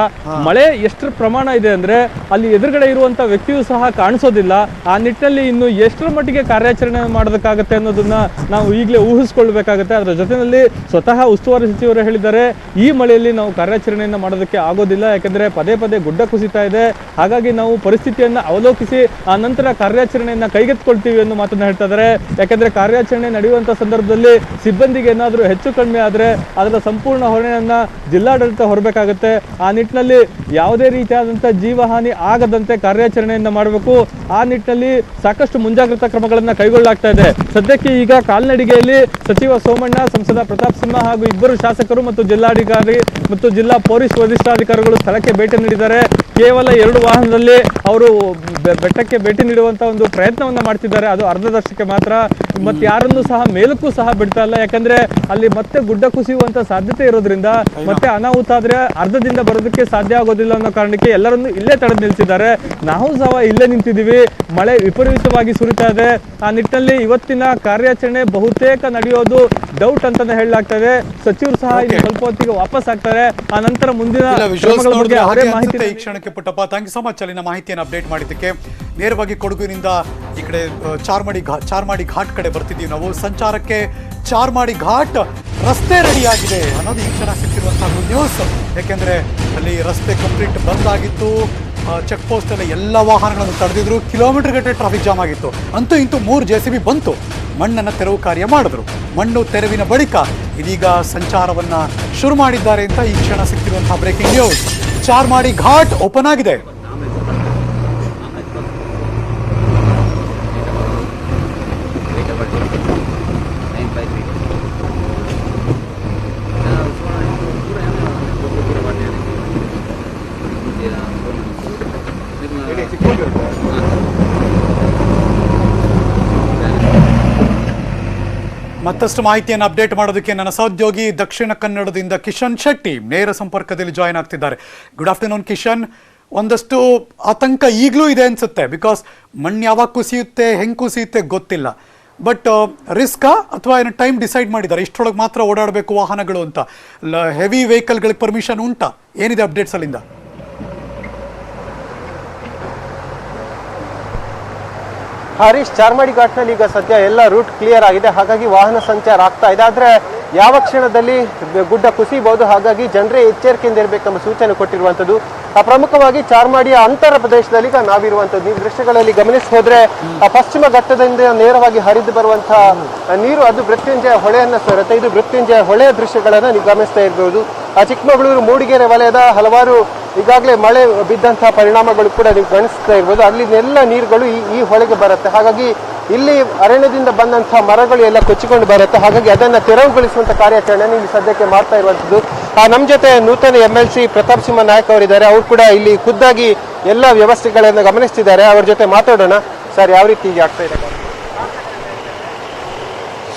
ಮಳೆ ಎಷ್ಟು ಪ್ರಮಾಣ ಇದೆ ಅಂದ್ರೆ ಅಲ್ಲಿ ಎದುರುಗಡೆ ಇರುವಂತ ವ್ಯಕ್ತಿಯು ಸಹ ಕಾಣಿಸೋದಿಲ್ಲ. ಆ ನಿಟ್ಟಿನಲ್ಲಿ ಇನ್ನು ಎಷ್ಟರ ಮಟ್ಟಿಗೆ ಕಾರ್ಯಾಚರಣೆ ಮಾಡೋದಕ್ಕಾಗತ್ತೆ ಅನ್ನೋದನ್ನ ನಾವು ಈಗಲೇ ಊಹಿಸ್ಕೊಳ್ಬೇಕಾಗತ್ತೆ. ಅದರ ಜೊತೆಯಲ್ಲಿ ಸ್ವತಃ ಉಸ್ತುವಾರಿ ಸಚಿವರು ಹೇಳಿದ್ದಾರೆ ಈ ಮಳೆಯಲ್ಲಿ ನಾವು ಕಾರ್ಯಾಚರಣೆಯನ್ನು ಮಾಡೋದಕ್ಕೆ ಆಗೋದಿಲ್ಲ. ಯಾಕಂದ್ರೆ ಪದೇ ಪದೇ ಗುಡ್ಡ ಕುಸಿತಾ ಇದೆ. ಹಾಗಾಗಿ ನಾವು ಪರಿಸ್ಥಿತಿಯನ್ನ ಅವಲೋಕಿಸಿ ಆ ನಂತರ ಕಾರ್ಯಾಚರಣೆಯನ್ನ ಕೈಗೆತ್ತಿಕೊಳ್ತೀವಿ ಅನ್ನೋ ಮಾತನ್ನ ಹೇಳ್ತಾ ಇದ್ದಾರೆ. ಯಾಕಂದ್ರೆ ಕಾರ್ಯಾಚರಣೆ ನಡೆಯುವಂತ ಸಂದರ್ಭದಲ್ಲಿ ಸಿಬ್ಬಂದಿಗೆ ಏನಾದರೂ ಹೆಚ್ಚು ಕಡಿಮೆ ಆದ್ರೆ ಅದರ ಸಂಪೂರ್ಣ ಹೊರಣೆಯನ್ನು ಜಿಲ್ಲಾಡಳಿತ ಹೊರಬೇಕಾಗುತ್ತೆ. ಆ ನಿಟ್ಟಿನಲ್ಲಿ ಯಾವುದೇ ರೀತಿಯಾದಂಥ ಜೀವಹಾನಿ ಆಗದಂತೆ ಕಾರ್ಯಾಚರಣೆಯನ್ನು ಮಾಡಬೇಕು. ಆ ನಿಟ್ಟಿನಲ್ಲಿ ಸಾಕಷ್ಟು ಮುಂಜಾಗ್ರತಾ ಕ್ರಮಗಳನ್ನು ಕೈಗೊಳ್ಳಲಾಗ್ತಾ ಇದೆ. ಸದ್ಯಕ್ಕೆ ಈಗ ಕಾಲ್ನಡಿಗೆಯಲ್ಲಿ ಸಚಿವ ಸೋಮಣ್ಣ, ಸಂಸದ ಪ್ರತಾಪ್ ಸಿಂಹ ಹಾಗೂ ಇಬ್ಬರು ಶಾಸಕರು ಮತ್ತು ಜಿಲ್ಲಾಧಿಕಾರಿ ಮತ್ತು ಜಿಲ್ಲಾ ಪೊಲೀಸ್ ವರಿಷ್ಠಾಧಿಕಾರಿಗಳು ಸ್ಥಳಕ್ಕೆ ಭೇಟಿ ನೀಡಿದ್ದಾರೆ. ಕೇವಲ ಎರಡು ವಾಹನದಲ್ಲಿ ಅವರು ಬೆಟ್ಟಕ್ಕೆ ಭೇಟಿ ನೀಡುವಂತ ಒಂದು ಪ್ರಯತ್ನವನ್ನ ಮಾಡ್ತಿದ್ದಾರೆ. ಅದು ಅರ್ಧದರ್ಶಕ್ಕೆ ಮಾತ್ರ. ಮತ್ತೆ ಯಾರನ್ನು ಸಹ ಮೇಲಕ್ಕೂ ಸಹ ಬಿಡ್ತಾ ಇಲ್ಲ. ಯಾಕಂದ್ರೆ ಅಲ್ಲಿ ಮತ್ತೆ ಗುಡ್ಡ ಕುಸಿಯುವಂತ ಸಾಧ್ಯತೆ ಇರೋದ್ರಿಂದ ಮತ್ತೆ ಅನಾಹುತ ಆದ್ರೆ ಅರ್ಧದಿಂದ ಬರೋದಕ್ಕೆ ಸಾಧ್ಯ ಆಗೋದಿಲ್ಲ ಅನ್ನೋ ಕಾರಣಕ್ಕೆ ಎಲ್ಲರನ್ನು ಇಲ್ಲೇ ತಡೆದು ನಿಲ್ಸಿದ್ದಾರೆ ನಾವು ಸಹ ಇಲ್ಲೇ ನಿಂತಿದ್ದೀವಿ. ಮಳೆ ವಿಪರೀತವಾಗಿ ಸುರಿತಾ ಇದೆ. ಆ ನಿಟ್ಟಿನಲ್ಲಿ ಇವತ್ತಿನ ಕಾರ್ಯಾಚರಣೆ ಬಹುತೇಕ ನಡೆಯೋದು ಡೌಟ್ ಅಂತಾನೆ ಹೇಳಲಾಗ್ತದೆ ಸಚಿವರು ಸಹ ಸ್ವಲ್ಪ ಹೊತ್ತಿಗೆ ವಾಪಸ್ ಆಗ್ತಾರೆ. ಆ ನಂತರ ಮುಂದಿನ ಮಾಹಿತಿ ಈ ಕ್ಷಣಕ್ಕೆ Puttappa. Thank you so much ಅಲ್ಲಿನ ಮಾಹಿತಿಯನ್ನು ಅಪ್ಡೇಟ್ ಮಾಡಿದ್ದಕ್ಕೆ. ನೇರವಾಗಿ ಕೊಡಗುನಿಂದ ಈ ಕಡೆ ಚಾರ್ಮಾಡಿ ಘಾ ಚಾರ್ಮಾಡಿ ಘಾಟ್ ಕಡೆ ಬರ್ತಿದ್ದೀವಿ ನಾವು. ಸಂಚಾರಕ್ಕೆ ಚಾರ್ಮಾಡಿ ಘಾಟ್ ರಸ್ತೆ ರೆಡಿ ಆಗಿದೆ ಅನ್ನೋದು ಈ ಕ್ಷಣ ಸಿಕ್ಕಿರುವಂತಹ ನ್ಯೂಸ್ ಯಾಕೆಂದ್ರೆ ಅಲ್ಲಿ ರಸ್ತೆ ಕಂಪ್ಲೀಟ್ ಬಂದ್ ಆಗಿತ್ತು. ಚೆಕ್ ಪೋಸ್ಟ್ ಅಲ್ಲಿ ಎಲ್ಲ ವಾಹನಗಳನ್ನು ತಡೆದಿದ್ರು. ಕಿಲೋಮೀಟರ್ ಗಟ್ಟಲೆ ಟ್ರಾಫಿಕ್ ಜಾಮ್ ಆಗಿತ್ತು. ಅಂತೂ ಇಂತೂ ಮೂರು ಜೆ ಸಿ ಬಿ ಬಂತು. ಮಣ್ಣನ್ನು ತೆರವು ಕಾರ್ಯ ಮಾಡಿದ್ರು. ಮಣ್ಣು ತೆರವಿನ ಬಳಿಕ ಇದೀಗ ಸಂಚಾರವನ್ನ ಶುರು ಮಾಡಿದ್ದಾರೆ ಅಂತ ಈ ಕ್ಷಣ ಸಿಕ್ಕಿರುವಂತಹ breaking news Charmadi Ghat open ಆಗಿದೆ. ಮತ್ತಷ್ಟು ಮಾಹಿತಿಯನ್ನು ಅಪ್ಡೇಟ್ ಮಾಡೋದಕ್ಕೆ ನನ್ನ ಸಹೋದ್ಯೋಗಿ ದಕ್ಷಿಣ ಕನ್ನಡದಿಂದ ಕಿಶನ್ ಶೆಟ್ಟಿ ನೇರ ಸಂಪರ್ಕದಲ್ಲಿ ಜಾಯ್ನ್ ಆಗ್ತಿದ್ದಾರೆ. Good afternoon Kishan. ಒಂದಷ್ಟು ಆತಂಕ ಈಗಲೂ ಇದೆ ಅನ್ಸುತ್ತೆ. ಬಿಕಾಸ್ ಮಣ್ಣು ಯಾವಾಗ ಕುಸಿಯುತ್ತೆ, ಹೆಂಗೆ ಕುಸಿಯುತ್ತೆ ಗೊತ್ತಿಲ್ಲ. ಬಟ್ ರಿಸ್ಕಾ ಅಥವಾ ಏನು ಟೈಮ್ ಡಿಸೈಡ್ ಮಾಡಿದ್ದಾರೆ? ಇಷ್ಟರೊಳಗೆ ಮಾತ್ರ ಓಡಾಡಬೇಕು ವಾಹನಗಳು ಅಂತ. ಹೆವಿ ವೆಹಿಕಲ್ಗಳಿಗೆ ಪರ್ಮಿಷನ್ ಉಂಟಾ? ಏನಿದೆ ಅಪ್ಡೇಟ್ಸ್ ಅಲ್ಲಿಂದ? ಹರೀಶ್ ಚಾರ್ಮಾಡಿ ಘಾಟ್ನಲ್ಲಿ ಈಗ ಸದ್ಯ ಎಲ್ಲ ರೂಟ್ ಕ್ಲಿಯರ್ ಆಗಿದೆ. ಹಾಗಾಗಿ ವಾಹನ ಸಂಚಾರ ಆಗ್ತಾ ಇದೆ. ಆದ್ರೆ ಯಾವ ಕ್ಷಣದಲ್ಲಿ ಗುಡ್ಡ ಕುಸಿಬಹುದು ಹಾಗಾಗಿ ಜನರೇ ಎಚ್ಚರಿಕೆಯಿಂದ ಇರಬೇಕೆಂಬ ಸೂಚನೆ ಕೊಟ್ಟಿರುವಂತದ್ದು ಆ, ಪ್ರಮುಖವಾಗಿ ಚಾರ್ಮಾಡಿಯ ಅಂತರ ಪ್ರದೇಶದಲ್ಲಿ ಈಗ ನಾವಿರುವಂತದ್ದು ನೀವು ದೃಶ್ಯಗಳಲ್ಲಿ ಗಮನಿಸಿ ಹೋದ್ರೆ ಪಶ್ಚಿಮ ಘಟ್ಟದಿಂದ ನೇರವಾಗಿ ಹರಿದು ಬರುವಂತಹ ನೀರು ಅದು ಮೃತ್ಯುಂಜಯ ಹೊಳೆಯನ್ನ ಸೇರುತ್ತೆ ಇದು ಮೃತ್ಯುಂಜಯ ಹೊಳೆಯ ದೃಶ್ಯಗಳನ್ನು ನೀವು ಗಮನಿಸ್ತಾ ಇರಬಹುದು ಚಿಕ್ಕಮಗಳೂರು ಮೂಡಿಗೆರೆ ವಲಯದ ಹಲವಾರು ಈಗಾಗಲೇ ಮಳೆ ಬಿದ್ದಂತಹ ಪರಿಣಾಮಗಳು ಕೂಡ ನೀವು ಗಣಿಸ್ತಾ ಇರ್ಬೋದು. ಅಲ್ಲಿನೆಲ್ಲ ನೀರುಗಳು ಈ ಈ ಹೊಳೆಗೆ ಬರುತ್ತೆ. ಹಾಗಾಗಿ ಇಲ್ಲಿ ಅರಣ್ಯದಿಂದ ಬಂದಂತಹ ಮರಗಳು ಎಲ್ಲ ಕೊಚ್ಚಿಕೊಂಡು ಬರುತ್ತೆ. ಹಾಗಾಗಿ ಅದನ್ನು ತೆರವುಗೊಳಿಸುವಂತ ಕಾರ್ಯಾಚರಣೆ ನೀವು ಸದ್ಯಕ್ಕೆ ಮಾಡ್ತಾ ಇರುವಂತದ್ದು. ಆ ನಮ್ಮ ಜೊತೆ ನೂತನ M L C Pratap Simha Nayak ಅವರಿದ್ದಾರೆ. ಅವರು ಕೂಡ ಇಲ್ಲಿ ಖುದ್ದಾಗಿ ಎಲ್ಲ ವ್ಯವಸ್ಥೆಗಳನ್ನು ಗಮನಿಸ್ತಿದ್ದಾರೆ. ಅವ್ರ ಜೊತೆ ಮಾತಾಡೋಣ. ಸರ್, ಯಾವ ರೀತಿ ಹೀಗೆ ಆಗ್ತಾ ಇದೆ?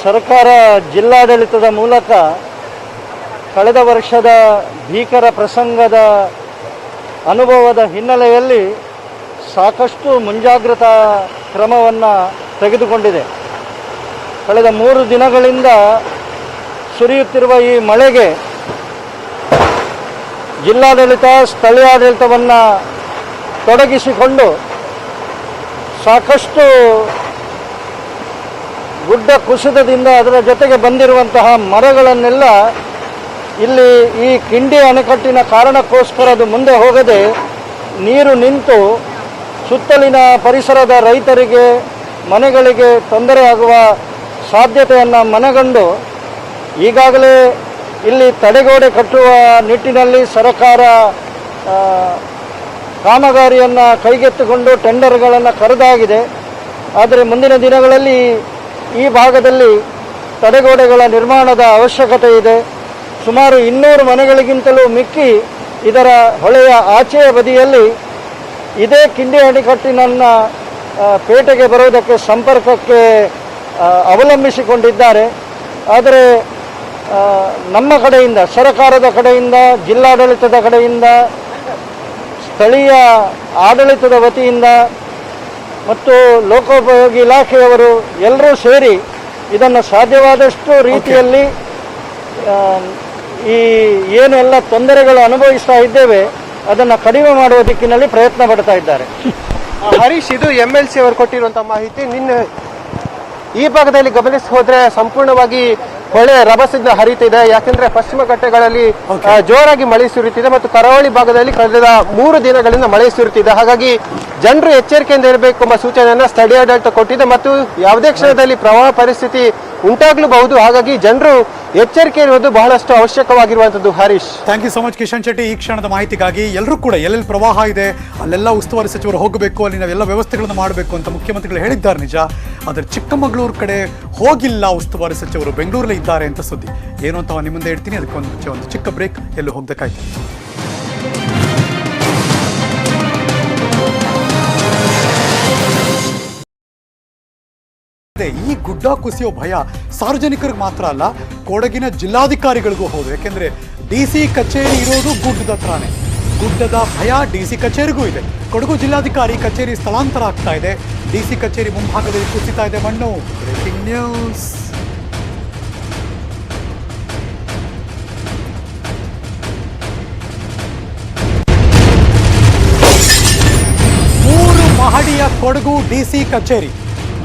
ಸರ್ಕಾರ ಜಿಲ್ಲಾಡಳಿತದ ಮೂಲಕ ಕಳೆದ ವರ್ಷದ ಭೀಕರ ಪ್ರಸಂಗದ ಅನುಭವದ ಹಿನ್ನೆಲೆಯಲ್ಲಿ ಸಾಕಷ್ಟು ಮುಂಜಾಗ್ರತಾ ಕ್ರಮವನ್ನು ತೆಗೆದುಕೊಂಡಿದೆ. ಕಳೆದ ಮೂರು ದಿನಗಳಿಂದ ಸುರಿಯುತ್ತಿರುವ ಈ ಮಳೆಗೆ ಜಿಲ್ಲಾಡಳಿತ, ಸ್ಥಳೀಯಾಡಳಿತವನ್ನು ತೊಡಗಿಸಿಕೊಂಡು ಸಾಕಷ್ಟು ಗುಡ್ಡ ಕುಸಿತದಿಂದ ಅದರ ಜೊತೆಗೆ ಬಂದಿರುವಂತಹ ಮರಗಳನ್ನೆಲ್ಲ ಇಲ್ಲಿ ಈ ಕಿಂಡಿ ಅಣೆಕಟ್ಟಿನ ಕಾರಣಕ್ಕೋಸ್ಕರ ಅದು ಮುಂದೆ ಹೋಗದೆ ನೀರು ನಿಂತು ಸುತ್ತಲಿನ ಪರಿಸರದ ರೈತರಿಗೆ, ಮನೆಗಳಿಗೆ ತೊಂದರೆ ಆಗುವ ಸಾಧ್ಯತೆಯನ್ನು ಮನಗಂಡು ಈಗಾಗಲೇ ಇಲ್ಲಿ ತಡೆಗೋಡೆ ಕಟ್ಟುವ ನಿಟ್ಟಿನಲ್ಲಿ ಸರಕಾರ ಕಾಮಗಾರಿಯನ್ನು ಕೈಗೆತ್ತಿಕೊಂಡು ಟೆಂಡರ್ಗಳನ್ನು ಕರೆದಾಗಿದೆ. ಆದರೆ ಮುಂದಿನ ದಿನಗಳಲ್ಲಿ ಈ ಭಾಗದಲ್ಲಿ ತಡೆಗೋಡೆಗಳ ನಿರ್ಮಾಣದ ಅವಶ್ಯಕತೆ ಇದೆ. ಸುಮಾರು ಇನ್ನೂರು ಮನೆಗಳಿಗಿಂತಲೂ ಮಿಕ್ಕಿ ಇದರ ಹೊಳೆಯ ಆಚೆಯ ಬದಿಯಲ್ಲಿ ಇದೇ ಕಿಂಡಿ ಅಣೆಕಟ್ಟಿನನ್ನು ಪೇಟೆಗೆ ಬರೋದಕ್ಕೆ ಸಂಪರ್ಕಕ್ಕೆ ಅವಲಂಬಿಸಿಕೊಂಡಿದ್ದಾರೆ. ಆದರೆ ನಮ್ಮ ಕಡೆಯಿಂದ ಸರಕಾರದ ಕಡೆಯಿಂದ ಜಿಲ್ಲಾಡಳಿತದ ಕಡೆಯಿಂದ ಸ್ಥಳೀಯ ಆಡಳಿತದ ವತಿಯಿಂದ ಮತ್ತು ಲೋಕೋಪಯೋಗಿ ಇಲಾಖೆಯವರು ಎಲ್ಲರೂ ಸೇರಿ ಇದನ್ನು ಸಾಧ್ಯವಾದಷ್ಟು ರೀತಿಯಲ್ಲಿ ಈ ಏನೆಲ್ಲ ತೊಂದರೆಗಳು ಅನುಭವಿಸ್ತಾ ಇದ್ದೇವೆ ಅದನ್ನು ಕಡಿಮೆ ಮಾಡುವ ದಿಕ್ಕಿನಲ್ಲಿ ಪ್ರಯತ್ನ ಪಡ್ತಾ ಇದ್ದಾರೆ. ಹರೀಶ್ ಇದು ಎಂ ಎಲ್ ಸಿ ಅವರು ಕೊಟ್ಟಿರುವಂತಹ ಮಾಹಿತಿ. ನಿನ್ನೆ ಈ ಭಾಗದಲ್ಲಿ ಗಮನಿಸಿ ಹೋದ್ರೆ ಸಂಪೂರ್ಣವಾಗಿ ಹೊಳೆ ರಭಸದಿಂದ ಹರಿತಿದೆ. ಯಾಕಂದ್ರೆ ಪಶ್ಚಿಮ ಘಟ್ಟಗಳಲ್ಲಿ ಜೋರಾಗಿ ಮಳೆ ಸುರಿತಿದೆ ಮತ್ತು ಕರಾವಳಿ ಭಾಗದಲ್ಲಿ ಕಳೆದ ಮೂರು ದಿನಗಳಿಂದ ಮಳೆ ಸುರಿತಿದೆ. ಹಾಗಾಗಿ ಜನರು ಎಚ್ಚರಿಕೆಯಿಂದ ಇರಬೇಕು ಎಂಬ ಸೂಚನೆಯನ್ನ ಸ್ಥಳೀಯಾಡಳಿತ ಕೊಟ್ಟಿದೆ ಮತ್ತು ಯಾವುದೇ ಕ್ಷಣದಲ್ಲಿ ಪ್ರವಾಹ ಪರಿಸ್ಥಿತಿ ಉಂಟಾಗಲೂಬಹುದು ಹಾಗಾಗಿ ಜನರು ಎಚ್ಚರಿಕೆ ಇರುವುದು ಬಹಳಷ್ಟು ಅವಶ್ಯಕವಾಗಿರುವಂತದ್ದು Harish. Thank you so much Kishan Shetty. ಈ ಕ್ಷಣದ ಮಾಹಿತಿಗಾಗಿ ಎಲ್ಲರೂ ಕೂಡ ಎಲ್ಲೆಲ್ಲಿ ಪ್ರವಾಹ ಇದೆ, ಅಲ್ಲೆಲ್ಲ ಉಸ್ತುವಾರಿ ಸಚಿವರು ಹೋಗಬೇಕು, ಅಲ್ಲಿ ನಾವೆಲ್ಲ ವ್ಯವಸ್ಥೆಗಳನ್ನು ಮಾಡಬೇಕು ಅಂತ ಮುಖ್ಯಮಂತ್ರಿಗಳು ಹೇಳಿದ್ದಾರೆ ನಿಜ. ಆದರೆ ಚಿಕ್ಕಮಗಳೂರು ಕಡೆ ಹೋಗಿಲ್ಲ ಉಸ್ತುವಾರಿ ಸಚಿವರು. ಬೆಂಗಳೂರಲ್ಲಿ ಇದ್ದಾರೆ ಅಂತ ಸುದ್ದಿ. ಏನು ಅಂತ ನಿಮ್ಮ ಮುಂದೆ ಹೇಳ್ತೀನಿ. ಅದಕ್ಕೆ ಒಂದು ಮುಂಚೆ ಒಂದು ಚಿಕ್ಕ ಬ್ರೇಕ್. ಎಲ್ಲೂ ಹೋಗ್ಬೇಕಾಯ್ತು. ಈ ಗುಡ್ಡ ಕುಸಿಯೋ ಭಯ ಸಾರ್ವಜನಿಕರಿಗೆ ಮಾತ್ರ ಅಲ್ಲ, ಕೊಡಗಿನ ಜಿಲ್ಲಾಧಿಕಾರಿಗಳಿಗೂ ಹೌದು. ಯಾಕೆಂದ್ರೆ ಡಿ ಸಿ ಕಚೇರಿ ಇರೋದು ಗುಡ್ಡದ ಹತ್ರನೇ. ಗುಡ್ಡದ ಭಯ ಡಿ ಸಿ ಕಚೇರಿಗೂ ಇದೆ. ಕೊಡಗು ಜಿಲ್ಲಾಧಿಕಾರಿ ಕಚೇರಿ ಸ್ಥಳಾಂತರ ಆಗ್ತಾ ಇದೆ. ಡಿ ಸಿ ಕಚೇರಿ ಮುಂಭಾಗದಲ್ಲಿ ಕುಸಿತಾ ಇದೆ ಮಣ್ಣು. ಬ್ರೇಕಿಂಗ್ ನ್ಯೂಸ್ ಮೂರು ಮಹಡಿಯ ಕೊಡಗು ಡಿಸಿ ಕಚೇರಿ.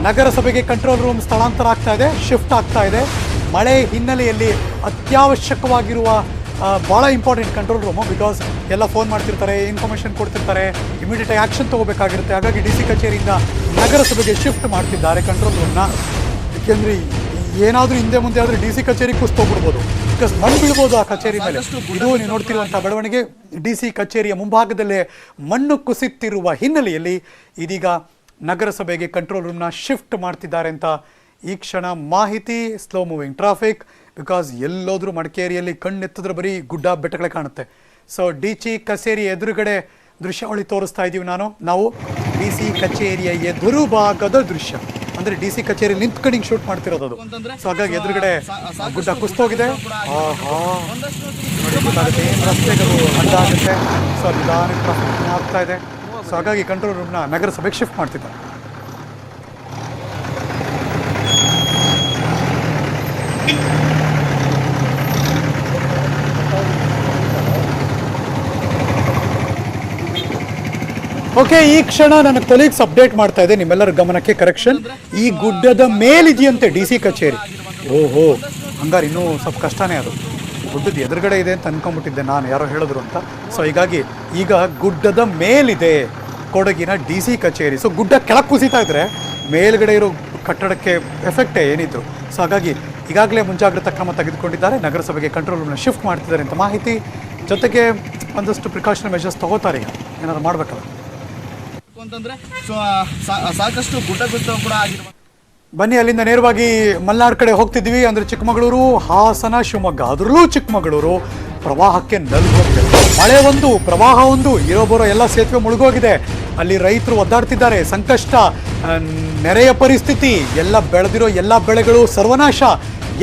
ನಗರಸಭೆಗೆ ಕಂಟ್ರೋಲ್ ರೂಮ್ ಸ್ಥಳಾಂತರ ಆಗ್ತಾ ಇದೆ ಶಿಫ್ಟ್ ಆಗ್ತಾ ಇದೆ. ಮಳೆ ಹಿನ್ನೆಲೆಯಲ್ಲಿ ಅತ್ಯವಶ್ಯಕವಾಗಿರುವ ಭಾಳ ಇಂಪಾರ್ಟೆಂಟ್ ಕಂಟ್ರೋಲ್ ರೂಮು ಬಿಕಾಸ್ ಎಲ್ಲ ಫೋನ್ ಮಾಡ್ತಿರ್ತಾರೆ ಇನ್ಫಾರ್ಮೇಷನ್ ಕೊಡ್ತಿರ್ತಾರೆ ಇಮಿಡಿಯೇಟ್ ಆ್ಯಕ್ಷನ್ ತಗೋಬೇಕಾಗಿರುತ್ತೆ. ಹಾಗಾಗಿ ಡಿ ಸಿ ಕಚೇರಿಯಿಂದ ನಗರಸಭೆಗೆ ಶಿಫ್ಟ್ ಮಾಡ್ತಿದ್ದಾರೆ ಕಂಟ್ರೋಲ್ ರೂಮ್ನ ಏಕೆಂದರೆ ಏನಾದರೂ ಹಿಂದೆ ಮುಂದೆ ಆದರೆ ಡಿ ಸಿ ಕಚೇರಿ ಕುಸ್ತೋಗ್ಬಿಡ್ಬೋದು ಬಿಕಾಸ್ ಮಣ್ಣು ಬೀಳ್ಬೋದು ಆ ಕಚೇರಿ ಮೇಲೆ. ಇದು ನೀವು ನೋಡ್ತಿರುವಂಥ ಬೆಳವಣಿಗೆ. ಡಿ ಸಿ ಕಚೇರಿಯ ಮುಂಭಾಗದಲ್ಲೇ ಮಣ್ಣು ಕುಸಿತಿರುವ ಹಿನ್ನೆಲೆಯಲ್ಲಿ ಇದೀಗ ನಗರಸಭೆಗೆ ಕಂಟ್ರೋಲ್ ರೂಮ್ನ ಶಿಫ್ಟ್ ಮಾಡ್ತಿದ್ದಾರೆ ಅಂತ ಈ ಕ್ಷಣ ಮಾಹಿತಿ ಸ್ಲೋ ಮೂವಿಂಗ್ ಟ್ರಾಫಿಕ್ ಬಿಕಾಸ್ ಎಲ್ಲೋದ್ರೂ ಮಡಿಕೇರಿಯಲ್ಲಿ ಕಣ್ಣೆತ್ತಿದ್ರೆ ಬರೀ ಗುಡ್ಡ ಬೆಟ್ಟಗಳೇ ಕಾಣುತ್ತೆ. ಸೊ ಡಿ ಸಿ ಕಚೇರಿ ಎದುರುಗಡೆ ದೃಶ್ಯಾವಳಿ ತೋರಿಸ್ತಾ ಇದ್ದೀವಿ ನಾನು. ನಾವು ಡಿ ಸಿ ಕಚೇರಿಯ ಎದುರು ಭಾಗದ ದೃಶ್ಯ. ಅಂದ್ರೆ ಡಿ ಸಿ ಕಚೇರಿ ನಿಂತ್ಕೊಂಡು ಹಿಂಗೆ ಶೂಟ್ ಮಾಡ್ತಿರೋದು ಅದು. ಸೊ ಹಾಗಾಗಿ ಎದುರುಗಡೆ ಗುಡ್ಡ ಕುಸ್ತೋಗಿದೆ ರಸ್ತೆಗಳು ಅಡ್ಡ ಆಗುತ್ತೆ. ಸೊ ನಿಧಾನ ಟ್ರಾಫಿಕ್ ಆಗ್ತಾ ಇದೆ. ಸೊ ಹಾಗಾಗಿ ಕಂಟ್ರೋಲ್ ರೂಮ್ನ ನಗರಸಭೆಗೆ ಶಿಫ್ಟ್ ಮಾಡ್ತಿದ್ದಾರೆ. ಓಕೆ ಈ ಕ್ಷಣ ನನ್ನ ಕೊಲೀಗ್ಸ್ ಅಪ್ಡೇಟ್ ಮಾಡ್ತಾ ಇದೆ ನಿಮ್ಮೆಲ್ಲರ ಗಮನಕ್ಕೆ ಕರೆಕ್ಷನ್ ಈ ಗುಡ್ಡದ ಮೇಲಿದೆಯಂತೆ ಡಿ ಸಿ ಕಚೇರಿ. ಓಹೋ, ಹಂಗಾರೆ ಇನ್ನೂ ಸ್ವಲ್ಪ ಕಷ್ಟನೇ ಅದು. ಗುಡ್ಡದ ಎದುರುಗಡೆ ಇದೆ ಅಂತ ಅನ್ಕೊಂಡ್ಬಿಟ್ಟಿದ್ದೆ ನಾನು, ಯಾರೋ ಹೇಳಿದ್ರು ಅಂತ. ಸೊ ಹೀಗಾಗಿ ಈಗ ಗುಡ್ಡದ ಮೇಲಿದೆ ಕೊಡಗಿನ ಡಿ ಸಿ ಕಚೇರಿ. ಸೊ ಗುಡ್ಡ ಕೆಳಗೆ ಕುಸಿತಾ ಇದ್ರೆ ಮೇಲ್ಗಡೆ ಇರೋ ಕಟ್ಟಡಕ್ಕೆ ಎಫೆಕ್ಟೇ ಏನಿದ್ರು. ಸೊ ಹಾಗಾಗಿ ಈಗಾಗಲೇ ಮುಂಜಾಗ್ರತಾ ಕ್ರಮ ತೆಗೆದುಕೊಂಡಿದ್ದಾರೆ. ನಗರಸಭೆಗೆ ಕಂಟ್ರೋಲ್ ರೂಮ್ನ ಶಿಫ್ಟ್ ಮಾಡ್ತಿದ್ದಾರೆ ಅಂತ ಮಾಹಿತಿ. ಜೊತೆಗೆ ಒಂದಷ್ಟು ಪ್ರಿಕಾಷನ್ ಮೆಷರ್ಸ್ ತಗೋತಾರೆ ಈಗ. ಏನಾದ್ರು ಮಾಡಬೇಕಲ್ಲ? ಅಂತಂದ್ರೆ ಸೊ, ಸಾಕಷ್ಟು ಗುಡ್ಡ ಗುಡ್ಡ ಕೂಡ ಆಗಿರುವ ಬನ್ನಿ, ಅಲ್ಲಿಂದ ನೇರವಾಗಿ ಮಲ್ನಾಡ್ ಕಡೆ ಹೋಗ್ತಿದ್ವಿ ಅಂದ್ರೆ ಚಿಕ್ಕಮಗಳೂರು, ಹಾಸನ, ಶಿವಮೊಗ್ಗ. ಅದರಲ್ಲೂ ಚಿಕ್ಕಮಗಳೂರು ಪ್ರವಾಹಕ್ಕೆ ನಲುಗೋಗಿದೆ. ಮಳೆ ಒಂದು, ಪ್ರವಾಹ ಒಂದು, ಇರೋ ಬರೋ ಎಲ್ಲ ಸೇತುವೆ ಮುಳುಗೋಗಿದೆ. ಅಲ್ಲಿ ರೈತರು ಒದ್ದಾಡ್ತಿದ್ದಾರೆ. ಸಂಕಷ್ಟ ನೆರೆಯ ಪರಿಸ್ಥಿತಿ, ಎಲ್ಲ ಬೆಳೆದಿರೋ ಎಲ್ಲ ಬೆಳೆಗಳು ಸರ್ವನಾಶ,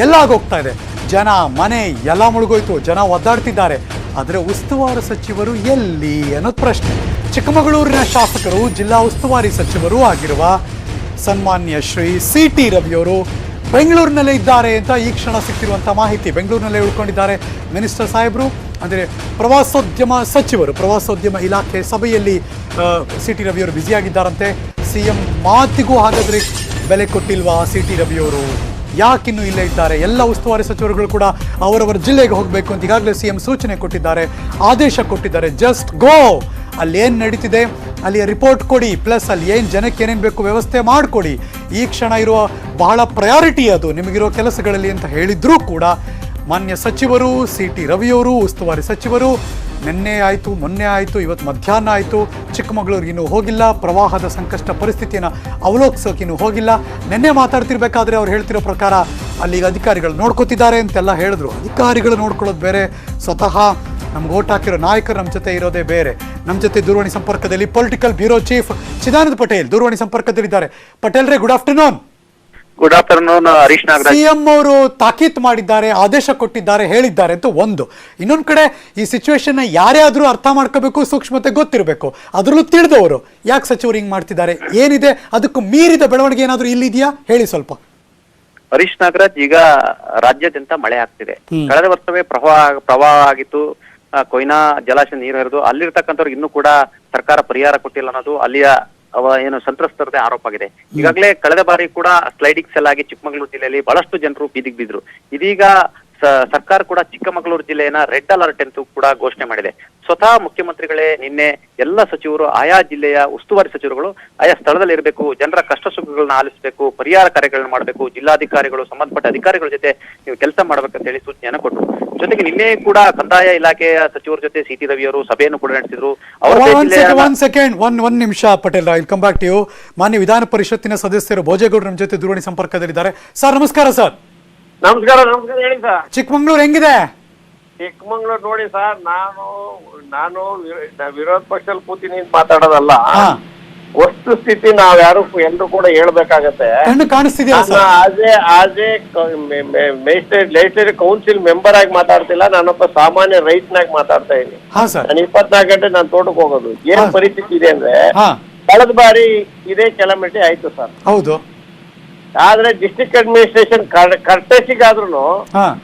ಎಲ್ಲ ಆಗೋಗ್ತಾ ಇದೆ. ಜನ ಮನೆ ಎಲ್ಲ ಮುಳುಗೋಯ್ತು, ಜನ ಒದ್ದಾಡ್ತಿದ್ದಾರೆ. ಆದರೆ ಉಸ್ತುವಾರಿ ಸಚಿವರು ಎಲ್ಲಿ ಅನ್ನೋದು ಪ್ರಶ್ನೆ. ಚಿಕ್ಕಮಗಳೂರಿನ ಶಾಸಕರು, ಜಿಲ್ಲಾ ಉಸ್ತುವಾರಿ ಸಚಿವರೂ ಆಗಿರುವ ಸನ್ಮಾನ್ಯ ಶ್ರೀ ಸಿ ಟಿ ರವಿಯವರು ಬೆಂಗಳೂರಿನಲ್ಲೇ ಇದ್ದಾರೆ ಅಂತ ಈ ಕ್ಷಣ ಸಿಗ್ತಿರುವಂಥ ಮಾಹಿತಿ ಬೆಂಗಳೂರಿನಲ್ಲೇ ಉಳ್ಕೊಂಡಿದ್ದಾರೆ. ಮಿನಿಸ್ಟರ್ ಸಾಹೇಬರು, ಅಂದರೆ ಪ್ರವಾಸೋದ್ಯಮ ಸಚಿವರು, ಪ್ರವಾಸೋದ್ಯಮ ಇಲಾಖೆ ಸಭೆಯಲ್ಲಿ ಸಿ ಟಿ ರವಿಯವರು ಬ್ಯುಸಿಯಾಗಿದ್ದಾರಂತೆ. ಸಿ ಎಂ ಮಾತಿಗೂ ಹಾಗಾದರೆ ಬೆಲೆ ಕೊಟ್ಟಿಲ್ವಾ ಸಿ ಟಿ ರವಿಯವರು ಯಾಕಿನ್ನೂ ಇಲ್ಲೇ ಇದ್ದಾರೆ. ಎಲ್ಲ ಉಸ್ತುವಾರಿ ಸಚಿವರುಗಳು ಕೂಡ ಅವರವರ ಜಿಲ್ಲೆಗೆ ಹೋಗಬೇಕು ಅಂತ ಈಗಾಗಲೇ ಸಿ ಎಂ ಸೂಚನೆ ಕೊಟ್ಟಿದ್ದಾರೆ. ಆದೇಶ ಕೊಟ್ಟಿದ್ದಾರೆ. ಜಸ್ಟ್ ಗೋ ಅಲ್ಲಿ ಏನು ನಡೀತಿದೆ? ಅಲ್ಲಿ ರಿಪೋರ್ಟ್ ಕೊಡಿ ಪ್ಲಸ್ ಅಲ್ಲಿ ಏನು ಜನಕ್ಕೆ ಏನೇನು ಬೇಕು ವ್ಯವಸ್ಥೆ ಮಾಡಿಕೊಡಿ. ಈ ಕ್ಷಣ ಇರುವ ಬಹಳ ಪ್ರಯಾರಿಟಿ ಅದು. ನಿಮಗಿರೋ ಕೆಲಸಗಳಲ್ಲಿ ಅಂತ ಹೇಳಿದ್ರೂ ಕೂಡ ಮಾನ್ಯ ಸಚಿವರು ಸಿ ಟಿ ರವಿಯವರು ಉಸ್ತುವಾರಿ ಸಚಿವರು, ನಿನ್ನೆ ಆಯಿತು, ಮೊನ್ನೆ ಆಯಿತು, ಇವತ್ತು ಮಧ್ಯಾಹ್ನ ಆಯಿತು, ಚಿಕ್ಕಮಗಳೂರಿಗೆ ಇನ್ನೂ ಹೋಗಿಲ್ಲ, ಪ್ರವಾಹದ ಸಂಕಷ್ಟ ಪರಿಸ್ಥಿತಿಯನ್ನು ಅವಲೋಕಿಸೋಕೆ ಇನ್ನೂ ಹೋಗಿಲ್ಲ. ನಿನ್ನೆ ಮಾತಾಡ್ತಿರ್ಬೇಕಾದ್ರೆ ಅವ್ರು ಹೇಳ್ತಿರೋ ಪ್ರಕಾರ ಅಲ್ಲಿಗೆ ಅಧಿಕಾರಿಗಳು ನೋಡ್ಕೋತಿದ್ದಾರೆ ಅಂತೆಲ್ಲ ಹೇಳಿದ್ರು. ಅಧಿಕಾರಿಗಳು ನೋಡ್ಕೊಳ್ಳೋದು ಬೇರೆ. ಸ್ವತಃ ನಮ್ಗೆ ಓಟ್ ಹಾಕಿರೋ ನಾಯಕರು ನಮ್ಮ ಜೊತೆ ಇರೋದೇ ಬೇರೆ. ನಮ್ಮ ಜೊತೆ ದೂರವಾಣಿ ಸಂಪರ್ಕದಲ್ಲಿ political bureau chief Chidanand Patel ದೂರವಾಣಿ ಸಂಪರ್ಕದಲ್ಲಿದ್ದಾರೆ. ಪಟೇಲ್ ರೇ good afternoon good afternoon Harish Nagaraj. CM ಅವರು ತಾಕೀತ್ ಮಾಡಿದ್ದಾರೆ ಆದೇಶ ಕೊಟ್ಟಿದ್ದಾರೆ ಹೇಳಿದ್ದಾರೆ ಅಂತ ಒಂದು. ಇನ್ನೊಂದು ಕಡೆ ಈ ಸಿಚುವೇಶನ್ ಯಾರೇ ಆದ್ರೂ ಅರ್ಥ ಮಾಡ್ಕೋಬೇಕು ಸೂಕ್ಷ್ಮತೆ ಗೊತ್ತಿರಬೇಕು. ಅದರಲ್ಲೂ ತಿಳಿದವರು. ಯಾಕೆ ಸಚಿವರು ಹಿಂಗೆ ಮಾಡ್ತಿದ್ದಾರೆ? ಏನಿದೆ? ಅದಕ್ಕೂ ಮೀರಿದ ಬೆಳವಣಿಗೆ ಏನಾದರೂ ಇಲ್ಲಿದೆಯಾ? ಹೇಳಿ ಸ್ವಲ್ಪ. ಹರೀಶ್ ನಾಗರಾಜ್ ಈಗ ರಾಜ್ಯಾದ್ಯಂತ ಮಳೆ ಆಗ್ತಿದೆ. ಕಳೆದ ವರ್ಷವೇ ಪ್ರವಾಹ ಪ್ರವಾಹ ಆಗಿತ್ತು. ಕೊಯ್ನಾ ಜಲಾಶಯ ನೀರು ಹರಿದು ಅಲ್ಲಿರ್ತಕ್ಕಂಥವ್ರಿಗೆ ಇನ್ನೂ ಕೂಡ ಸರ್ಕಾರ ಪರಿಹಾರ ಕೊಟ್ಟಿಲ್ಲ ಅನ್ನೋದು ಅಲ್ಲಿಯ ಅವ ಏನು ಸಂತ್ರಸ್ತರದೇ ಆರೋಪ ಆಗಿದೆ. ಈಗಾಗಲೇ ಕಳೆದ ಬಾರಿ ಕೂಡ ಸ್ಲೈಡಿಂಗ್ ಸೆಲ್ ಆಗಿ ಚಿಕ್ಕಮಗಳೂರು ಜಿಲ್ಲೆಯಲ್ಲಿ ಬಹಳಷ್ಟು ಜನರು ಬೀದಿಗೆ ಬಿದ್ರು. ಇದೀಗ ಸರ್ಕಾರ ಕೂಡ ಚಿಕ್ಕಮಗಳೂರು ಜಿಲ್ಲೆಯನ್ನ ರೆಡ್ ಅಲರ್ಟ್ ಅಂತೂ ಕೂಡ ಘೋಷಣೆ ಮಾಡಿದೆ. ಸ್ವತಃ ಮುಖ್ಯಮಂತ್ರಿಗಳೇ ನಿನ್ನೆ ಎಲ್ಲ ಸಚಿವರು ಆಯಾ ಜಿಲ್ಲೆಯ ಉಸ್ತುವಾರಿ ಸಚಿವರುಗಳು ಆಯಾ ಸ್ಥಳದಲ್ಲಿ ಇರಬೇಕು ಜನರ ಕಷ್ಟ ಸುಖಗಳನ್ನ ಆಲಿಸಬೇಕು ಪರಿಹಾರ ಕಾರ್ಯಗಳನ್ನ ಮಾಡಬೇಕು ಜಿಲ್ಲಾಧಿಕಾರಿಗಳು ಸಂಬಂಧಪಟ್ಟ ಅಧಿಕಾರಿಗಳ ಜೊತೆ ನೀವು ಕೆಲಸ ಮಾಡ್ಬೇಕಂತ ಹೇಳಿ ಸೂಚನೆಯನ್ನ ಕೊಟ್ಟರು ಜೊತೆಗೆ ನಿನ್ನೆ ಕೂಡ ಕಂದಾಯ ಇಲಾಖೆಯ ಸಚಿವರ ಜೊತೆ ಸಿ ಟಿ ರವಿ ಅವರು ಸಭೆಯನ್ನು ಕೂಡ ನಡೆಸಿದ್ರು. ಅವರ ಒಂದ್ ಜಿಲ್ಲೆಯ ಸೆಕೆಂಡ್ ಒನ್ ಸೆಕೆಂಡ್ ಒಂದ್ ನಿಮಿಷ ಪಟೇಲ್ ಇಲ್ ಕಮ್ ಬ್ಯಾಕ್ ಟು ಯು ಮಾನ್ಯ ವಿಧಾನ ಪರಿಷತ್ತಿನ ಸದಸ್ಯರು ಭೋಜೇಗೌಡರ ನಮ್ಮ ಜೊತೆ ದೂರವಾಣಿ ಸಂಪರ್ಕದಲ್ಲಿದ್ದಾರೆ. ಸರ್ ನಮಸ್ಕಾರ ಸರ್ ನಮಸ್ಕಾರ ನಮಸ್ಕಾರ ಹೇಳಿ ಸರ್ ಚಿಕ್ಕಮಂಗ್ಳೂರ್ ಹೆಂಗಿದೆ? ಚಿಕ್ಕಮಂಗ್ಳೂರ್ ನೋಡಿ ಸರ್ ನಾನು ನಾನು ವಿರೋಧ ಪಕ್ಷದಲ್ಲಿ ಕೂತೀನಿ ಮಾತಾಡೋದಲ್ಲ. ಹಾ. ವಸ್ತು ಸ್ಥಿತಿ ನಾವ್ ಯಾರು ಎಲ್ರು ಕೂಡ ಹೇಳ್ಬೇಕಾಗತ್ತೆ. ಕಣ್ಣು ಕಾಣಿಸ್ತಿದೆಯಾ ನಾನು ಸರ್? ಆಜೆ ಆಜೆ ಲೆಜಿಸ್ಲೇಟಿವ್ ಕೌನ್ಸಿಲ್ ಮೆಂಬರ್ ಆಗಿ ಮಾತಾಡ್ತಿಲ್ಲ ನಾನೊಬ್ಬ ಸಾಮಾನ್ಯ ರೈತನಾಗಿ ಮಾತಾಡ್ತಾ ಇದ್ದೀನಿ. ಹಾ ಸರ್. ನಾನು ಇಪ್ಪತ್ನಾಲ್ಕು ಗಂಟೆ ನಾನು ತೋಟಕ್ಕೆ ಹೋಗೋದು. ಏನ್ ಹಾ. ಪರಿಸ್ಥಿತಿ ಇದೆ ಅಂದ್ರೆ ಹಾ. ಕಳೆದ ಬಾರಿ ಇದೇ ಕೆಲಮಿಟಿ ಆಯ್ತು ಸರ್. ಹೌದು. ಆದ್ರೆ ಡಿಸ್ಟ್ರಿಕ್ಟ್ ಅಡ್ಮಿನಿಸ್ಟ್ರೇಷನ್ ಕರ್ಟಸಿಗಾದ್ರೂ ಹಾ.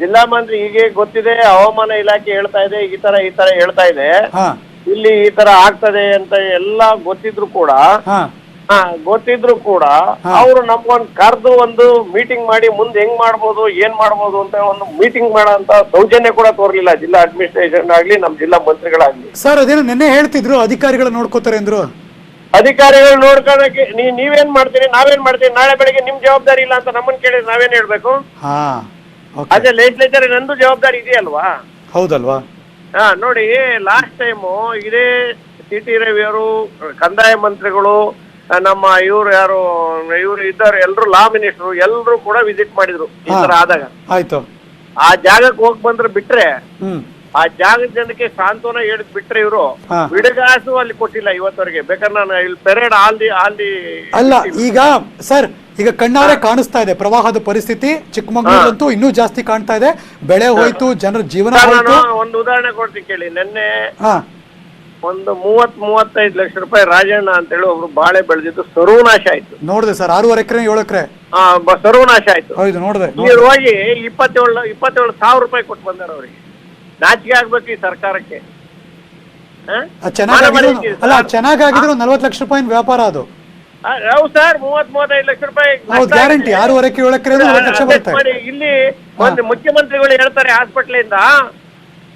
ಜಿಲ್ಲಾ ಮಂತ್ರಿ ಹೀಗೆ ಗೊತ್ತಿದೆ ಹವಾಮಾನ ಇಲಾಖೆ ಹೇಳ್ತಾ ಇದೆ ಈ ತರ ಈ ತರ ಹೇಳ್ತಾ ಇದೆ. ಹಾ. ಇಲ್ಲಿ ಈ ತರ ಆಗ್ತದೆ ಅಂತ ಎಲ್ಲ ಗೊತ್ತಿದ್ರು ಕೂಡ ಹಾ. ಹಾ, ಗೊತ್ತಿದ್ರು ಕೂಡ. ಅವರು ನಮ್ಗೊಂದ್ ಕರೆದು ಒಂದು ಮೀಟಿಂಗ್ ಮಾಡಿ ಮುಂದೆ ಹೆಂಗ್ ಮಾಡ್ಬೋದು ಏನ್ ಮಾಡ್ಬೋದು ಅಂತ ಒಂದು ಮೀಟಿಂಗ್ ಮಾಡೋ ಅಂತ ಸೌಜನ್ಯ ಕೂಡ ತೋರ್ಲಿಲ್ಲ. ಜಿಲ್ಲಾ ಅಡ್ಮಿನಿಸ್ಟ್ರೇಷನ್ ಆಗ್ಲಿ ನಮ್ ಜಿಲ್ಲಾ ಮಂತ್ರಿಗಳಾಗ್ಲಿ. ಸರ್ ಅದೇನು ನಿನ್ನೆ ಹೇಳ್ತಿದ್ರು ಅಧಿಕಾರಿಗಳು ನೋಡ್ಕೋತಾರೆ ಅಂದ್ರು. ಅಧಿಕಾರಿಗಳು ನೋಡ್ಕೊಳಕ್ಕೆ ನೀ ನೀವೇನ್ ಮಾಡ್ತೀರಿ ನಾವೇನ್ ಮಾಡ್ತೀವಿ ನಾಳೆ ಬೆಳಿಗ್ಗೆ ನಿಮ್ ಜವಾಬ್ದಾರಿ ಇಲ್ಲ ಅಂತ ನಮ್ಮನ್ ಕೇಳಿದ್ರೆ ನಾವೇನ್ ಹೇಳ್ಬೇಕು? ಹಾ ಓಕೆ. ಅದೇ ಲೆಜಿಸ್ಲೇಚರ್ ನಂದು ಜವಾಬ್ದಾರಿ ಇದೆಯಲ್ವಾ? ಹೌದಲ್ವಾ? ಹಾ ನೋಡಿ ಲಾಸ್ಟ್ ಟೈಮು ಇದೇ ಸಿ ಟಿ ರವಿ ಅವರು ಕಂದಾಯ ಮಂತ್ರಿಗಳು ನಮ್ಮ ಇವ್ರು ಯಾರು ಇವ್ರು ಇದ್ದಾರೆ ಎಲ್ರು ಲಾ ಮಿನಿಸ್ಟರ್ ಎಲ್ರು ಕೂಡ ವಿಸಿಟ್ ಮಾಡಿದ್ರು ಈ ತರ ಆದಾಗ. ಆಯ್ತು. ಆ ಜಾಗಕ್ಕೆ ಹೋಗ್ ಬಂದ್ರೆ ಬಿಟ್ರೆ ಆ ಜಾಗದ ಜನಕ್ಕೆ ಸಾಂತ್ವನ ಹೇಳಿದ್ ಬಿಟ್ರೆ ಇವರು ಬಿಡಗಾಸು ಅಲ್ಲಿ ಕೊಟ್ಟಿಲ್ಲ ಇವತ್ತವರೆಗೆ. ಬೇಕಾದ್ರೆ ನಾನು ಇಲ್ಲಿ parade all the all the ಅಲ್ಲ ಈಗ ಸರ್ ಈಗ ಕಣ್ಣಾರೆ ಕಾಣಿಸ್ತಾ ಇದೆ. ಪ್ರವಾಹದ ಪರಿಸ್ಥಿತಿ ಚಿಕ್ಕಮಗಳೂರಂತೂ ಇನ್ನೂ ಜಾಸ್ತಿ ಕಾಣ್ತಾ ಇದೆ. ಬೆಳೆ ಹೋಯ್ತು ಜನರ ಜೀವನ ಹೋಯ್ತು. ಒಂದು ಉದಾಹರಣೆ ಕೊಡ್ತೀನಿ ಕೇಳಿ. ನಿನ್ನೆ ಹಾ. ಒಂದು ಮೂವತ್ ಮೂವತ್ತೈದು ಲಕ್ಷ ರೂಪಾಯಿ ರಾಜಣ್ಣ ಅಂತ ಹೇಳಿ ಒಬ್ರು ಬಾಳೆ ಬೆಳೆದಿದ್ದು ಸರ್ವನಾಶ ಆಯ್ತು. ನೋಡಿದೆ ಸರ್ ಆರೂವರೆ ಎಕರೆ ಏಳು ಎಕರೆ. ಸರ್ವನಾಶ ಆಯ್ತು. ಹೌದು ನೋಡಿದೆ ನೀರು ಹೋಗಿ ಇಪ್ಪತ್ತೇಳು ಇಪ್ಪತ್ತೇಳು ಸಾವಿರ ರೂಪಾಯಿ ಕೊಟ್ಟು ಬಂದಾರ ಅವ್ರಿಗೆ. ನಾಚಿಕೆ ಆಗ್ಬೇಕು ಈ ಸರ್ಕಾರಕ್ಕೆ. ಚೆನ್ನಾಗಿ ಅಲ್ಲ ಚೆನ್ನಾಗಾಗಿದ್ರು ನಲ್ವತ್ತು ಲಕ್ಷ ರೂಪಾಯಿ ವ್ಯಾಪಾರ ಅದು. ಹೌದು ಸರ್ ಮೂವತ್ ಮೂವತ್ತೈದು ಲಕ್ಷ ರೂಪಾಯಿ ಹೌದು ಗ್ಯಾರಂಟಿ. ಆರೂವರೆ ಏಳು ಎಕರೆ ನಲ್ವತ್ತು ಲಕ್ಷ ಬರುತ್ತೆ. ಮಾಡಿ ಇಲ್ಲಿ ಒಂದು ಮುಖ್ಯಮಂತ್ರಿಗಳು ಹೇಳ್ತಾರೆ ಹಾಸ್ಪಿಟ್ಲಿಂದ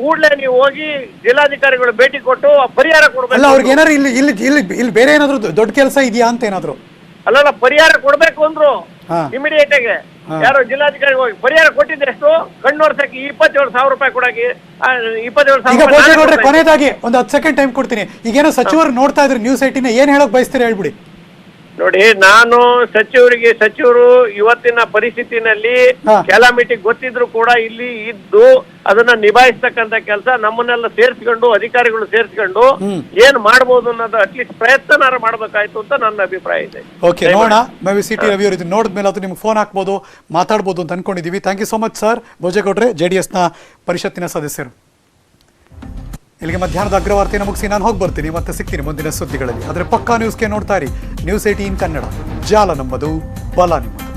ಕೂಡಲೇ ನೀವು ಹೋಗಿ ಜಿಲ್ಲಾಧಿಕಾರಿಗಳು ಭೇಟಿ ಕೊಟ್ಟು ಪರಿಹಾರ ಅಲ್ಲ ಕೊಡ್ಬೇಕು ಅವ್ರಿಗೆ ಏನಾರು ಇಲ್ಲಿ ಇಲ್ಲಿ ಇಲ್ಲಿ ಇಲ್ಲಿ ಬೇರೆ ಏನಾದ್ರು ದೊ- ದೊಡ್ಡ ಕೆಲಸ ಇದೆಯಾ ಅಂತ ಏನಾದ್ರು? ಅಲ್ಲ ಪರಿಹಾರ ಕೊಡ್ಬೇಕು ಅಂದ್ರು ಹಾ. ಇಮಿಡಿಯೇಟ್ ಆಗಿ. ಯಾರು ಜಿಲ್ಲಾಧಿಕಾರಿ ಹೋಗಿ ಪರಿಹಾರ ಕೊಟ್ಟಿದ್ರೆ ಎಷ್ಟು? ವರ್ಷಕ್ಕೆ ಇಪ್ಪತ್ತೇಳು ಸಾವಿರ ರೂಪಾಯಿ ಕೊಡಕ್ಕೆ ಆ, ಇಪ್ಪತ್ತೇಳು ಈಗ ಸಾವಿರ ಕೊನೆಯದಾಗಿ ಒಂದು ಹತ್ತು ಸೆಕೆಂಡ್ ಟೈಮ್ ಕೊಡ್ತೀನಿ. ಈಗೇನೋ ಸಚಿವರು ನೋಡ್ತಾ ಇದ್ರೆ ನ್ಯೂಸ್ ಏಟಿನ ಏನ್ ಹೇಳಕ್ ಬಯಸ್ತೀರಿ ಹೇಳ್ಬಿಡಿ. ನೋಡಿ ನಾನು ಸಚಿವರಿಗೆ ಸಚಿವರು ಇವತ್ತಿನ ಪರಿಸ್ಥಿತಿನಲ್ಲಿ ಕ್ಯಾಲಾಮಿಟಿ ಗೊತ್ತಿದ್ರು ಕೂಡ ಇಲ್ಲಿ ಇದ್ದು ಅದನ್ನ ನಿಭಾಯಿಸ್ತಕ್ಕಂತ ಕೆಲಸ ನಮ್ಮನ್ನೆಲ್ಲ ಸೇರಿಸ್ಕೊಂಡು ಅಧಿಕಾರಿಗಳು ಸೇರಿಸ್ಕೊಂಡು. ಏನ್ ಮಾಡ್ಬೋದು ಅನ್ನೋದು ಅಟ್ಲೀಸ್ಟ್ ಪ್ರಯತ್ನನಾರ ಮಾಡ್ಬೇಕಾಯ್ತು ಅಂತ ನನ್ನ ಅಭಿಪ್ರಾಯ ಇದೆ. ಓಕೆ ನೋಡೋಣ. ಮೇ ಸಿಟಿ ರವಿ ಅವರು ಇದನ್ನ ನೋಡಿದ್ಮೇಲೆ ಅದು ನಿಮ್ಗೆ ಫೋನ್ ಹಾಕ್ಬೋದು ಮಾತಾಡ್ಬೋದು ಅಂತ ಅನ್ಕೊಂಡಿದೀವಿ. Thank you so much sir ಭೋಜೇಗೌಡ್ರೆ J D ಎಸ್ನ ಪರಿಷತ್ತಿನ ಸದಸ್ಯರು. ಇಲ್ಲಿಗೆ ಮಧ್ಯಾಹ್ನದ ಅಗ್ರವಾರ್ತೆಯನ್ನು ಮುಗಿಸಿ ನಾನು ಹೋಗಿ ಬರ್ತೀನಿ. ಮತ್ತೆ ಸಿಗ್ತೀನಿ ಮುಂದಿನ ಸುದ್ದಿಗಳಲ್ಲಿ. ಆದರೆ ಪಕ್ಕಾ ನ್ಯೂಸ್ಗೆ ನೋಡ್ತಾ ಇರಿ. News eighteen Kannada. ಜಾಲ ನಮ್ಮದು, ಬಲ ನಿಮ್ಮದು.